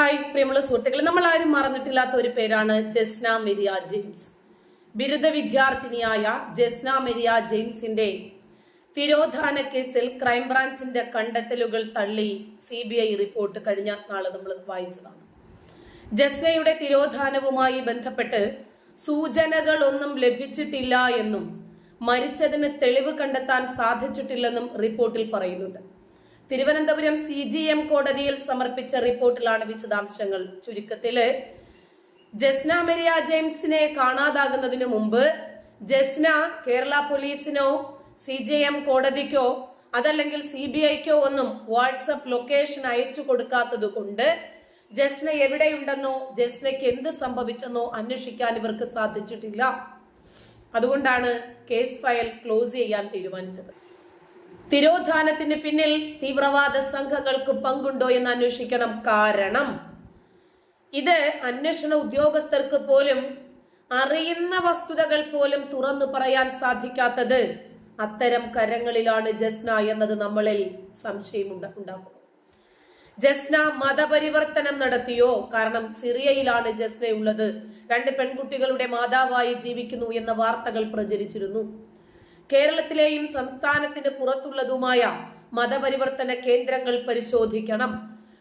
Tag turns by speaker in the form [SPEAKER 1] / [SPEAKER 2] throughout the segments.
[SPEAKER 1] Hi പ്രിയമുള്ള സുഹൃത്തുക്കളെ. നമ്മൾ ആരും മറന്നിട്ടില്ലാത്ത ഒരു പേരാണ് ജസ്ന മെരിയ ജെയിംസ്. ബിരുദ വിദ്യാർത്ഥിനിയായ ജസ്ന മെരിയ ജെയിംസിന്റെ തിരോധാന കേസിൽ ക്രൈംബ്രാഞ്ചിന്റെ കണ്ടെത്തലുകൾ തള്ളി സി ബി ഐ റിപ്പോർട്ട് കഴിഞ്ഞ നാളെ നമ്മൾ വായിച്ചതാണ്. ജസ്നയുടെ തിരോധാനവുമായി ബന്ധപ്പെട്ട് സൂചനകളൊന്നും ലഭിച്ചിട്ടില്ല എന്നും മരിച്ചതിന് തെളിവ് കണ്ടെത്താൻ സാധിച്ചിട്ടില്ലെന്നും റിപ്പോർട്ടിൽ പറയുന്നുണ്ട്. തിരുവനന്തപുരം സി ജി എം കോടതിയിൽ സമർപ്പിച്ച റിപ്പോർട്ടിലാണ് വിശദാംശങ്ങൾ. ചുരുക്കത്തിൽ ജസ്ന മെരിയ ജെയിംസിനെ കാണാതാകുന്നതിനു മുമ്പ് ജസ്ന കേരള പോലീസിനോ സി ജെ എം കോടതിക്കോ അതല്ലെങ്കിൽ സി ബി ഐക്കോ ഒന്നും വാട്സപ്പ് ലൊക്കേഷൻ അയച്ചു കൊടുക്കാത്തത് കൊണ്ട് ജസ്ന എവിടെയുണ്ടെന്നോ ജസ്നയ്ക്ക് എന്ത് സംഭവിച്ചെന്നോ അന്വേഷിക്കാൻ ഇവർക്ക് സാധിച്ചിട്ടില്ല. അതുകൊണ്ടാണ് കേസ് ഫയൽ ക്ലോസ് ചെയ്യാൻ തീരുമാനിച്ചത്. തിരോധാനത്തിന് പിന്നിൽ തീവ്രവാദ സംഘങ്ങൾക്ക് പങ്കുണ്ടോ എന്ന് അന്വേഷിക്കണം. കാരണം ഇത് അന്വേഷണ ഉദ്യോഗസ്ഥർക്ക് പോലും അറിയുന്ന വസ്തുതകൾ പോലും തുറന്നു പറയാൻ സാധിക്കാത്തത് അത്തരം കരങ്ങളിലാണ് ജസ്ന എന്നത് നമ്മളിൽ സംശയം ഉണ്ടാക്കും ജസ്ന മതപരിവർത്തനം നടത്തിയോ? കാരണം സിറിയയിലാണ് ജസ്ന ഉള്ളത് രണ്ട് പെൺകുട്ടികളുടെ മാതാവായി ജീവിക്കുന്നു എന്ന വാർത്തകൾ പ്രചരിച്ചിരുന്നു. കേരളത്തിലെയും സംസ്ഥാനത്തിന് പുറത്തുള്ളതുമായ മതപരിവർത്തന കേന്ദ്രങ്ങൾ പരിശോധിക്കണം.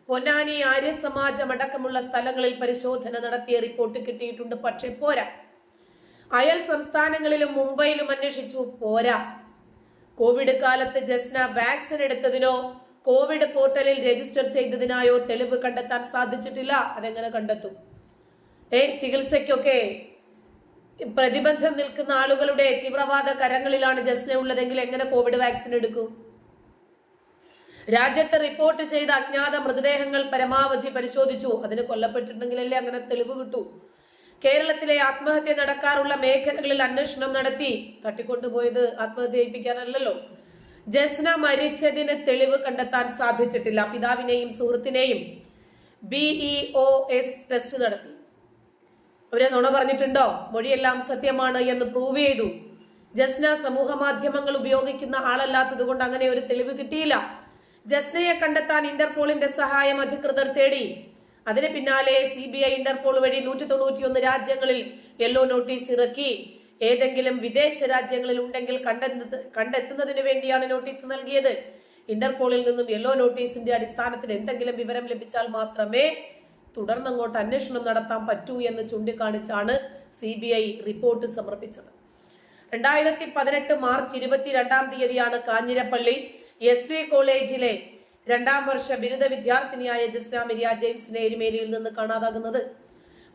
[SPEAKER 1] പൊന്നാനി ആര്യ സമാജം അടക്കമുള്ള സ്ഥലങ്ങളിൽ പരിശോധന നടത്തിയ റിപ്പോർട്ട് കിട്ടിയിട്ടുണ്ട്. പക്ഷെ പോരാ. അയൽ സംസ്ഥാനങ്ങളിലും മുംബൈയിലും അന്വേഷിച്ചു. പോരാ. കോവിഡ് കാലത്ത് ജസ്ന വാക്സിൻ എടുത്തതിനോ കോവിഡ് പോർട്ടലിൽ രജിസ്റ്റർ ചെയ്തതിനായോ തെളിവ് കണ്ടെത്താൻ സാധിച്ചിട്ടില്ല. അതെങ്ങനെ കണ്ടെത്തും? ഏ ചികിത്സയ്ക്കൊക്കെ പ്രതിബന്ധം നിൽക്കുന്ന ആളുകളുടെ തീവ്രവാദ കരങ്ങളിലാണ് ജസ്ന ഉള്ളതെങ്കിൽ എങ്ങനെ കോവിഡ് വാക്സിൻ എടുക്കും? രാജ്യത്ത് റിപ്പോർട്ട് ചെയ്ത അജ്ഞാത മൃതദേഹങ്ങൾ പരമാവധി പരിശോധിച്ചു. അതിന് കൊല്ലപ്പെട്ടിട്ടുണ്ടെങ്കിലല്ലേ അങ്ങനെ തെളിവ് കിട്ടൂ. കേരളത്തിലെ ആത്മഹത്യ നടക്കാറുള്ള മേഖലകളിൽ അന്വേഷണം നടത്തി തട്ടിക്കൊണ്ടുപോയത് ആത്മഹത്യ ചെയ്യിപ്പിക്കാനല്ലല്ലോ ജസ്ന മരിച്ചതിന് തെളിവ് കണ്ടെത്താൻ സാധിച്ചിട്ടില്ല. പിതാവിനെയും സുഹൃത്തിനെയും ബിഇഒ എസ് ടെസ്റ്റ് നടത്തി. അവരെ നുണ പറഞ്ഞിട്ടുണ്ടോ? മൊഴിയെല്ലാം സത്യമാണ് എന്ന് പ്രൂവ് ചെയ്തു. ജസ്ന സമൂഹ മാധ്യമങ്ങൾ ഉപയോഗിക്കുന്ന ആളല്ലാത്തത് കൊണ്ട് അങ്ങനെ ഒരു തെളിവ് കിട്ടിയില്ല. ജസ്നയെ കണ്ടെത്താൻ ഇന്റർപോളിന്റെ സഹായം അധികൃതർ തേടി. അതിന് പിന്നാലെ സി ബി ഐ ഇന്റർപോൾ വഴി നൂറ്റി തൊണ്ണൂറ്റിയൊന്ന് രാജ്യങ്ങളിൽ യെല്ലോ നോട്ടീസ് ഇറക്കി. ഏതെങ്കിലും വിദേശ രാജ്യങ്ങളിൽ ഉണ്ടെങ്കിൽ കണ്ടെത്തുന്നത് കണ്ടെത്തുന്നതിന് വേണ്ടിയാണ് നോട്ടീസ് നൽകിയത്. ഇന്റർപോളിൽ നിന്നും യെല്ലോ നോട്ടീസിന്റെ അടിസ്ഥാനത്തിൽ എന്തെങ്കിലും വിവരം ലഭിച്ചാൽ മാത്രമേ തുടർന്ന് അങ്ങോട്ട് അന്വേഷണം നടത്താൻ പറ്റൂ എന്ന് ചൂണ്ടിക്കാണിച്ചാണ് സി ബി ഐ റിപ്പോർട്ട് സമർപ്പിച്ചത്. രണ്ടായിരത്തി പതിനെട്ട് മാർച്ച് ഇരുപത്തിരണ്ടാം തീയതിയാണ് കാഞ്ഞിരപ്പള്ളി എസ് ഡി കോളേജിലെ രണ്ടാം വർഷ ബിരുദ വിദ്യാർത്ഥിനിയായ ജസ്ന മിരിയ ജെയിംസിനെ എരുമേലിയിൽ നിന്ന് കാണാതാകുന്നത്.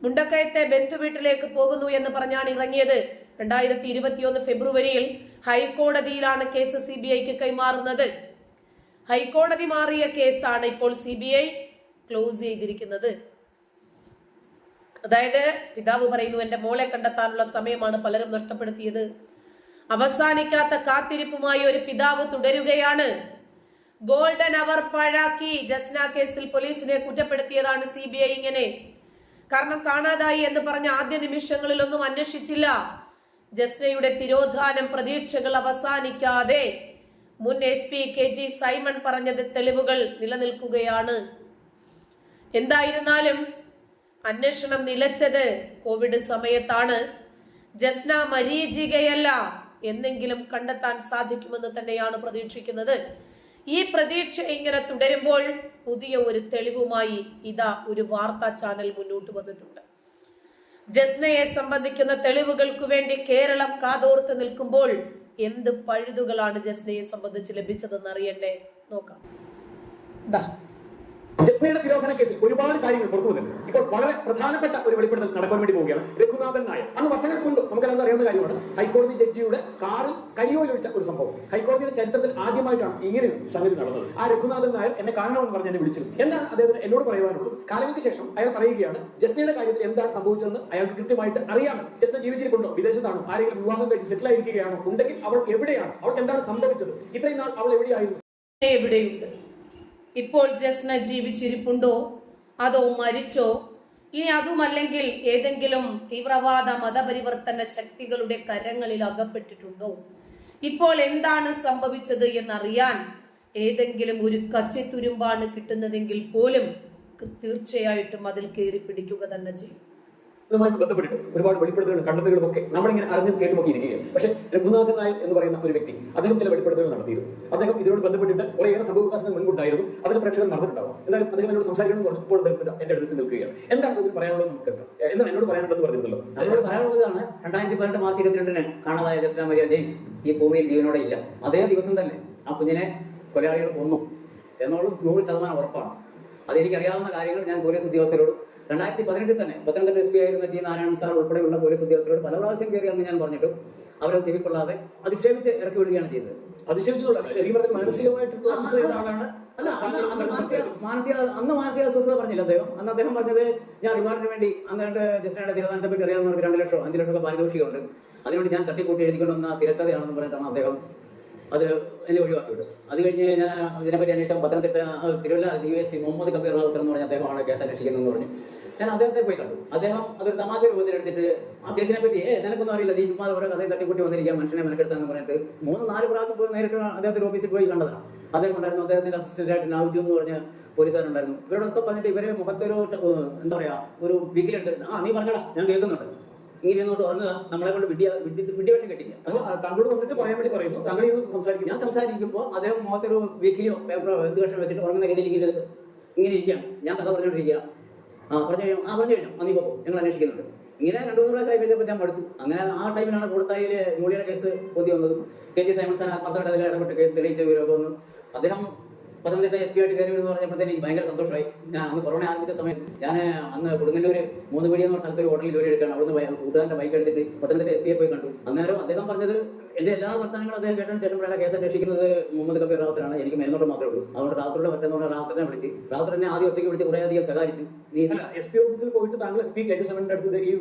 [SPEAKER 1] മുണ്ടക്കയത്തെ ബന്ധുവീട്ടിലേക്ക് പോകുന്നു എന്ന് പറഞ്ഞാണ് ഇറങ്ങിയത്. രണ്ടായിരത്തി ഇരുപത്തിയൊന്ന് ഫെബ്രുവരിയിൽ ഹൈക്കോടതിയിലാണ് കേസ് സി ബി ഐക്ക് കൈമാറുന്നത്. ഹൈക്കോടതി മാറിയ കേസാണ് ഇപ്പോൾ സി ബി ഐ ക്ലോസ് ചെയ്തിരിക്കുന്നത്. അതായത് പിതാവ് പറയുന്നു എന്റെ മോളെ കണ്ടെത്താനുള്ള സമയമാണ് പലരും നഷ്ടപ്പെടുത്തിയത്. അവസാനിക്കാത്ത കാത്തിരിപ്പുമായി ഒരു പിതാവ് തുടരുകയാണ്. ഗോൾഡൻ അവർ പാഴാക്കി. ജസ്ന കേസിൽ പോലീസിനെ കുറ്റപ്പെടുത്തിയതാണ് സി ബി ഐ ഇങ്ങനെ. കാരണം കാണാതായി എന്ന് പറഞ്ഞ ആദ്യ നിമിഷങ്ങളിലൊന്നും അന്വേഷിച്ചില്ല. ജസ്നയുടെ തിരോധാനം പ്രതീക്ഷകൾ അവസാനിക്കാതെ മുൻ S P K G Simon പറഞ്ഞത് തെളിവുകൾ നിലനിൽക്കുകയാണ്. എന്തായിരുന്നാലും അന്വേഷണം നിലച്ചത് കോവിഡ് സമയത്താണ്. ജസ്ന മരീചികയല്ല എന്നെങ്കിലും കണ്ടെത്താൻ സാധിക്കുമെന്ന് തന്നെയാണ് പ്രതീക്ഷിക്കുന്നത്. ഈ പ്രതീക്ഷ ഇങ്ങനെ തുടരുമ്പോൾ പുതിയ ഒരു തെളിവുമായി ഇതാ ഒരു വാർത്താ ചാനൽ മുന്നോട്ട് വന്നിട്ടുണ്ട്. ജസ്നയെ സംബന്ധിക്കുന്ന തെളിവുകൾക്ക് വേണ്ടി കേരളം കാതോർത്ത് നിൽക്കുമ്പോൾ എന്ത് പഴുതുകളാണ് ജസ്നയെ സംബന്ധിച്ച് ലഭിച്ചതെന്ന് അറിയണ്ടേ? നോക്കാം. ദാ.
[SPEAKER 2] ജസ്നയുടെ തിരോധന കേസിൽ ഒരുപാട് കാര്യങ്ങൾ പുറത്തു വന്നിട്ടുണ്ട്. ഇപ്പോൾ വളരെ പ്രധാനപ്പെട്ട ഒരു വെളിപ്പെടുത്തൽ നടക്കാൻ വേണ്ടി പോവുകയാണ് രഘുനാഥൻ നായർ. അന്ന് വർഷങ്ങൾക്ക് മുൻപ് എന്താ അറിയാവുന്ന കാര്യമാണ് ഹൈക്കോടതി ജഡ്ജിയുടെ കാറിൽ കരിയോയിലൊഴിച്ച ഒരു സംഭവം. ഹൈക്കോടതിയുടെ ചരിത്രത്തിൽ ആദ്യമായിട്ടാണ് ഇങ്ങനെ സംഗതി നടന്നത്. ആ രഘുനാഥൻ നായർ എന്നെ കാരണമെന്ന് പറഞ്ഞ് എന്നെ വിളിച്ചു എന്താണ് അദ്ദേഹത്തിന് എന്നോട് പറയുവാനുള്ളത് കാലങ്ങൾക്ക് ശേഷം അയാൾ പറയുകയാണ് ജസ്നയുടെ കാര്യത്തിൽ എന്താണ് സംഭവിച്ചതെന്ന് അയാൾക്ക് കൃത്യമായിട്ട് അറിയാം ജസ്ന ജീവിച്ചിരിപ്പുണ്ടോ? വിദേശത്താണോ? ആരെങ്കിലും വിവാഹം കഴിച്ച് സെറ്റിൽ ആയിരിക്കുകയാണോ ഉണ്ടെങ്കിൽ അവൾ എവിടെയാണ്? അവൾക്ക് എന്താണ് സംഭവിച്ചത്? ഇത്രയും നാൾ അവൾ എവിടെയായിരുന്നു?
[SPEAKER 1] എവിടെയുണ്ട്? ഇപ്പോൾ ജസ്ന ജീവിച്ചിരിപ്പുണ്ടോ? അതോ മരിച്ചോ? ഇനി അതുമല്ലെങ്കിൽ ഏതെങ്കിലും തീവ്രവാദ മതപരിവർത്തന ശക്തികളുടെ കരങ്ങളിൽ അകപ്പെട്ടിട്ടുണ്ടോ? ഇപ്പോൾ എന്താണ് സംഭവിച്ചത് എന്നറിയാൻ ഏതെങ്കിലും ഒരു കച്ചിത്തുരുമ്പാണ് കിട്ടുന്നതെങ്കിൽ പോലും തീർച്ചയായിട്ടും അതിൽ കയറി പിടിക്കുക തന്നെ ചെയ്യും.
[SPEAKER 2] ഇതുമായിട്ട് ബന്ധപ്പെട്ടിട്ട് ഒരുപാട് വെളിപ്പെടുത്തലുകളും കണ്ടെത്തലുകളും ഒക്കെ നമ്മളിങ്ങനെ അറിഞ്ഞും കേട്ടുമൊക്കെ ഇരിക്കുകയാണ് പക്ഷേ രഘുനാഥൻ നായർ എന്ന് പറയുന്ന ഒരു വ്യക്തി അദ്ദേഹം ചില വെളിപ്പെടുത്തലുകൾ നടത്തിയിരുന്നു. അദ്ദേഹം ഇതിനോട് ബന്ധപ്പെട്ടിട്ട് കുറേയേറെ സംഭവവികാസങ്ങൾ മുൻപുണ്ടായിരുന്നു. അതിന് പ്രേക്ഷകർ നടന്നിട്ടുണ്ടാവും. എന്തായാലും അദ്ദേഹം എന്നോട് സംസാരിക്കണം എന്ന് പറഞ്ഞു ഇപ്പോൾ അദ്ദേഹം എന്റെ അടുത്ത് നിൽക്കുകയാണ്. എന്താണ് ഇതിൽ പറയാനുള്ളത് നമുക്ക് കേൾക്കാം. എന്താണ് എന്നോട് പറയാനുണ്ടെന്ന് പറഞ്ഞിട്ടുള്ളത്
[SPEAKER 3] അതിനോട് പറയാനുള്ളതാണ് രണ്ടായിരത്തി പതിനെട്ട് മാർച്ച് ഇരുപത്തിരണ്ടിന് കാണാതായ ജസ്ലാം മരിയ ജെയിംസ് ഈ ഭൂമിയിൽ ജീവനോടെ ഇല്ല. അതേ ദിവസം തന്നെ ആ കുഞ്ഞിനെ കൊലയാളികൾ കൊന്നു. എന്നുള്ളത് നൂറ് ശതമാനം ഉറപ്പാണ്. അത് എനിക്കറിയാവുന്ന കാര്യങ്ങൾ ഞാൻ പോലീസ് ഉദ്യോഗസ്ഥരോടും രണ്ടായിരത്തി പതിനെട്ടിൽ തന്നെ പത്തനംതിട്ട എസ് പി ആയിരുന്ന ടി നാരായണൻ സാർ ഉൾപ്പെടെയുള്ള പോലീസ് ഉദ്യോഗസ്ഥരോട് പല പ്രാവശ്യം കയറി അന്ന് ഞാൻ പറഞ്ഞിട്ടും അവരത് ചെവിക്കൊള്ളാതെ അധിക്ഷേപിച്ച് ഇറക്കി വിടുകയാണ് ചെയ്തത് അല്ല അന്ന് മാനസിക അന്ന് മാനസിക അസ്വസ്ഥത പറഞ്ഞില്ല അദ്ദേഹം. അന്ന് അദ്ദേഹം പറഞ്ഞത് ഞാൻ റിവാർഡിന് വേണ്ടി അന്ന് ജസ്റ്റിനയുടെ തിരുവനന്തപുരത്തെ പറ്റി അറിയാവുന്നവർക്ക് രണ്ട് ലക്ഷം അഞ്ച് ലക്ഷം ഒക്കെ പാരിതോഷികമുണ്ട്. അതിനുവേണ്ടി ഞാൻ തട്ടിക്കൂട്ടി എഴുതിക്കൊണ്ടുവന്ന തിരക്കഥയാണെന്ന് പറഞ്ഞിട്ടാണ് അദ്ദേഹം അത് എന്നെ ഒഴിവാക്കി വിടും. അത് കഴിഞ്ഞ് ഞാൻ ഇതിനെപ്പറ്റി അന്വേഷണം Pathanamthitta Thiruvalla D S P Muhammad Kabir Ravuthar എന്ന് പറഞ്ഞ അദ്ദേഹമാണ് കേസ് അന്വേഷിക്കുന്നതെന്ന് പറഞ്ഞു. ഞാൻ അദ്ദേഹത്തെ പോയി കണ്ടു. അദ്ദേഹം അതൊരു തമാശ രൂപത്തിലെടുത്തിട്ട് ആ കേസിനെ പറ്റി ഏ നിനക്കൊന്നും അറിയില്ല ഈ ചുമ്മാ ഓരോ കഥയും തട്ടിക്കൂട്ടി വന്നിരിക്കുക മനുഷ്യനെ മെനക്കെടുത്തെന്ന് പറഞ്ഞിട്ട് മൂന്ന് നാല് പ്രാവശ്യം പോയി നേരിട്ട് അദ്ദേഹത്തിന്റെ ഓഫീസിൽ പോയി കണ്ടതാണ്. അദ്ദേഹം ഉണ്ടായിരുന്നു അദ്ദേഹത്തിന്റെ അസിസ്റ്റന്റായിട്ട് നാവിജു എന്ന് പറഞ്ഞ പോലീസുകാരുണ്ടായിരുന്നു ഇവരോടൊക്കെ പറഞ്ഞിട്ട് ഇവരെ മുഖത്തൊരു എന്താ പറയാ ഒരു വിക്കിലെടുത്തിട്ട് ആ നീ പറഞ്ഞടാ ഞാൻ കേൾക്കുന്നുണ്ട്. ഇങ്ങനെ ഇരുന്നോട്ട് ഉറങ്ങുക നമ്മളെ കൊണ്ട് വിദ്യ വിദ്യാഭ്യാസം കിട്ടില്ല
[SPEAKER 2] അത് താങ്കളോട് വന്നിട്ട് പറയാൻ വേണ്ടി പറയുന്നു. താങ്കൾ ഇന്ന് സംസാരിക്കും.
[SPEAKER 3] ഞാൻ സംസാരിക്കുമ്പോൾ അദ്ദേഹം മുഖത്തൊരു വീക്കിലോ പേപ്പറോ എന്ത് കഷ്ണം വെച്ചിട്ട് ഉറങ്ങുന്ന രീതിയിൽ ഇങ്ങനെ ഇങ്ങനെ ഇരിക്കുകയാണ്. ഞാൻ കഥ പറഞ്ഞുകൊണ്ടിരിക്കുക. ആ പറഞ്ഞു കഴിഞ്ഞു. ആ പറഞ്ഞു കഴിഞ്ഞു. അന്നീ പോകും ഞങ്ങൾ അന്വേഷിക്കുന്നുണ്ട്. ഇങ്ങനെ രണ്ടു മൂന്ന് പ്രാവശ്യം കഴിഞ്ഞപ്പോൾ ഞാൻ മടുത്തു. അങ്ങനെ ആ ടൈമിലാണ് കൂടത്തായിലെ ജോലിയുടെ കേസ് പൊതി വന്നതും. കെ ജി സൈമൺ ആത്മഹത്യയുടെ ഇടപെട്ട കേസ് തെളിയിച്ച വന്നു. അദ്ദേഹം പത്തനംതിട്ട എസ് പി ആയിട്ട് കയറി എന്ന് പറഞ്ഞപ്പോഴത്തേക്ക് എനിക്ക് ഭയങ്കര സന്തോഷമായി. ഞാൻ അന്ന് കൊറോണ ആരംഭിച്ച സമയത്ത് ഞാൻ അന്ന് കൊടുങ്ങല്ലൂർ മൂന്ന് പീടിയെന്ന് പറഞ്ഞ സ്ഥലത്ത് ഒരു ഹോട്ടലിൽ ജോലി എടുക്കുകയാണ് അവിടുന്ന് കൂട്ടുകാരന്റെ ബൈക്ക് എടുത്തിട്ട് പത്തനംതിട്ട എസ് പിയെ പോയി കണ്ടു. അന്നേരം അദ്ദേഹം പറഞ്ഞത് എന്റെ എല്ലാ വർത്തമാനങ്ങളും അദ്ദേഹം കേട്ടതിന് ശേഷം കേസ് അന്വേഷിക്കുന്നത് മുഹമ്മദ് കബീർ റാവത്തറാണ് എനിക്ക് മേൽനോട്ടം മാത്രമേ ഉള്ളൂ. അതുകൊണ്ട് റാത്തറുടെ പറ്റുന്ന റാത്തറിനെ വിളിച്ച് റാവത്തറിനെ ആദ്യം ഒറ്റയ്ക്ക് വിളിച്ച് കുറേ അധികം ശകാരിച്ചു നീ ഇത്
[SPEAKER 2] എസ് പി ഓഫീസിൽ പോയിട്ട് താങ്കൾ എസ് പി കെ ടി സെവന്റെ അടുത്ത് ഈ.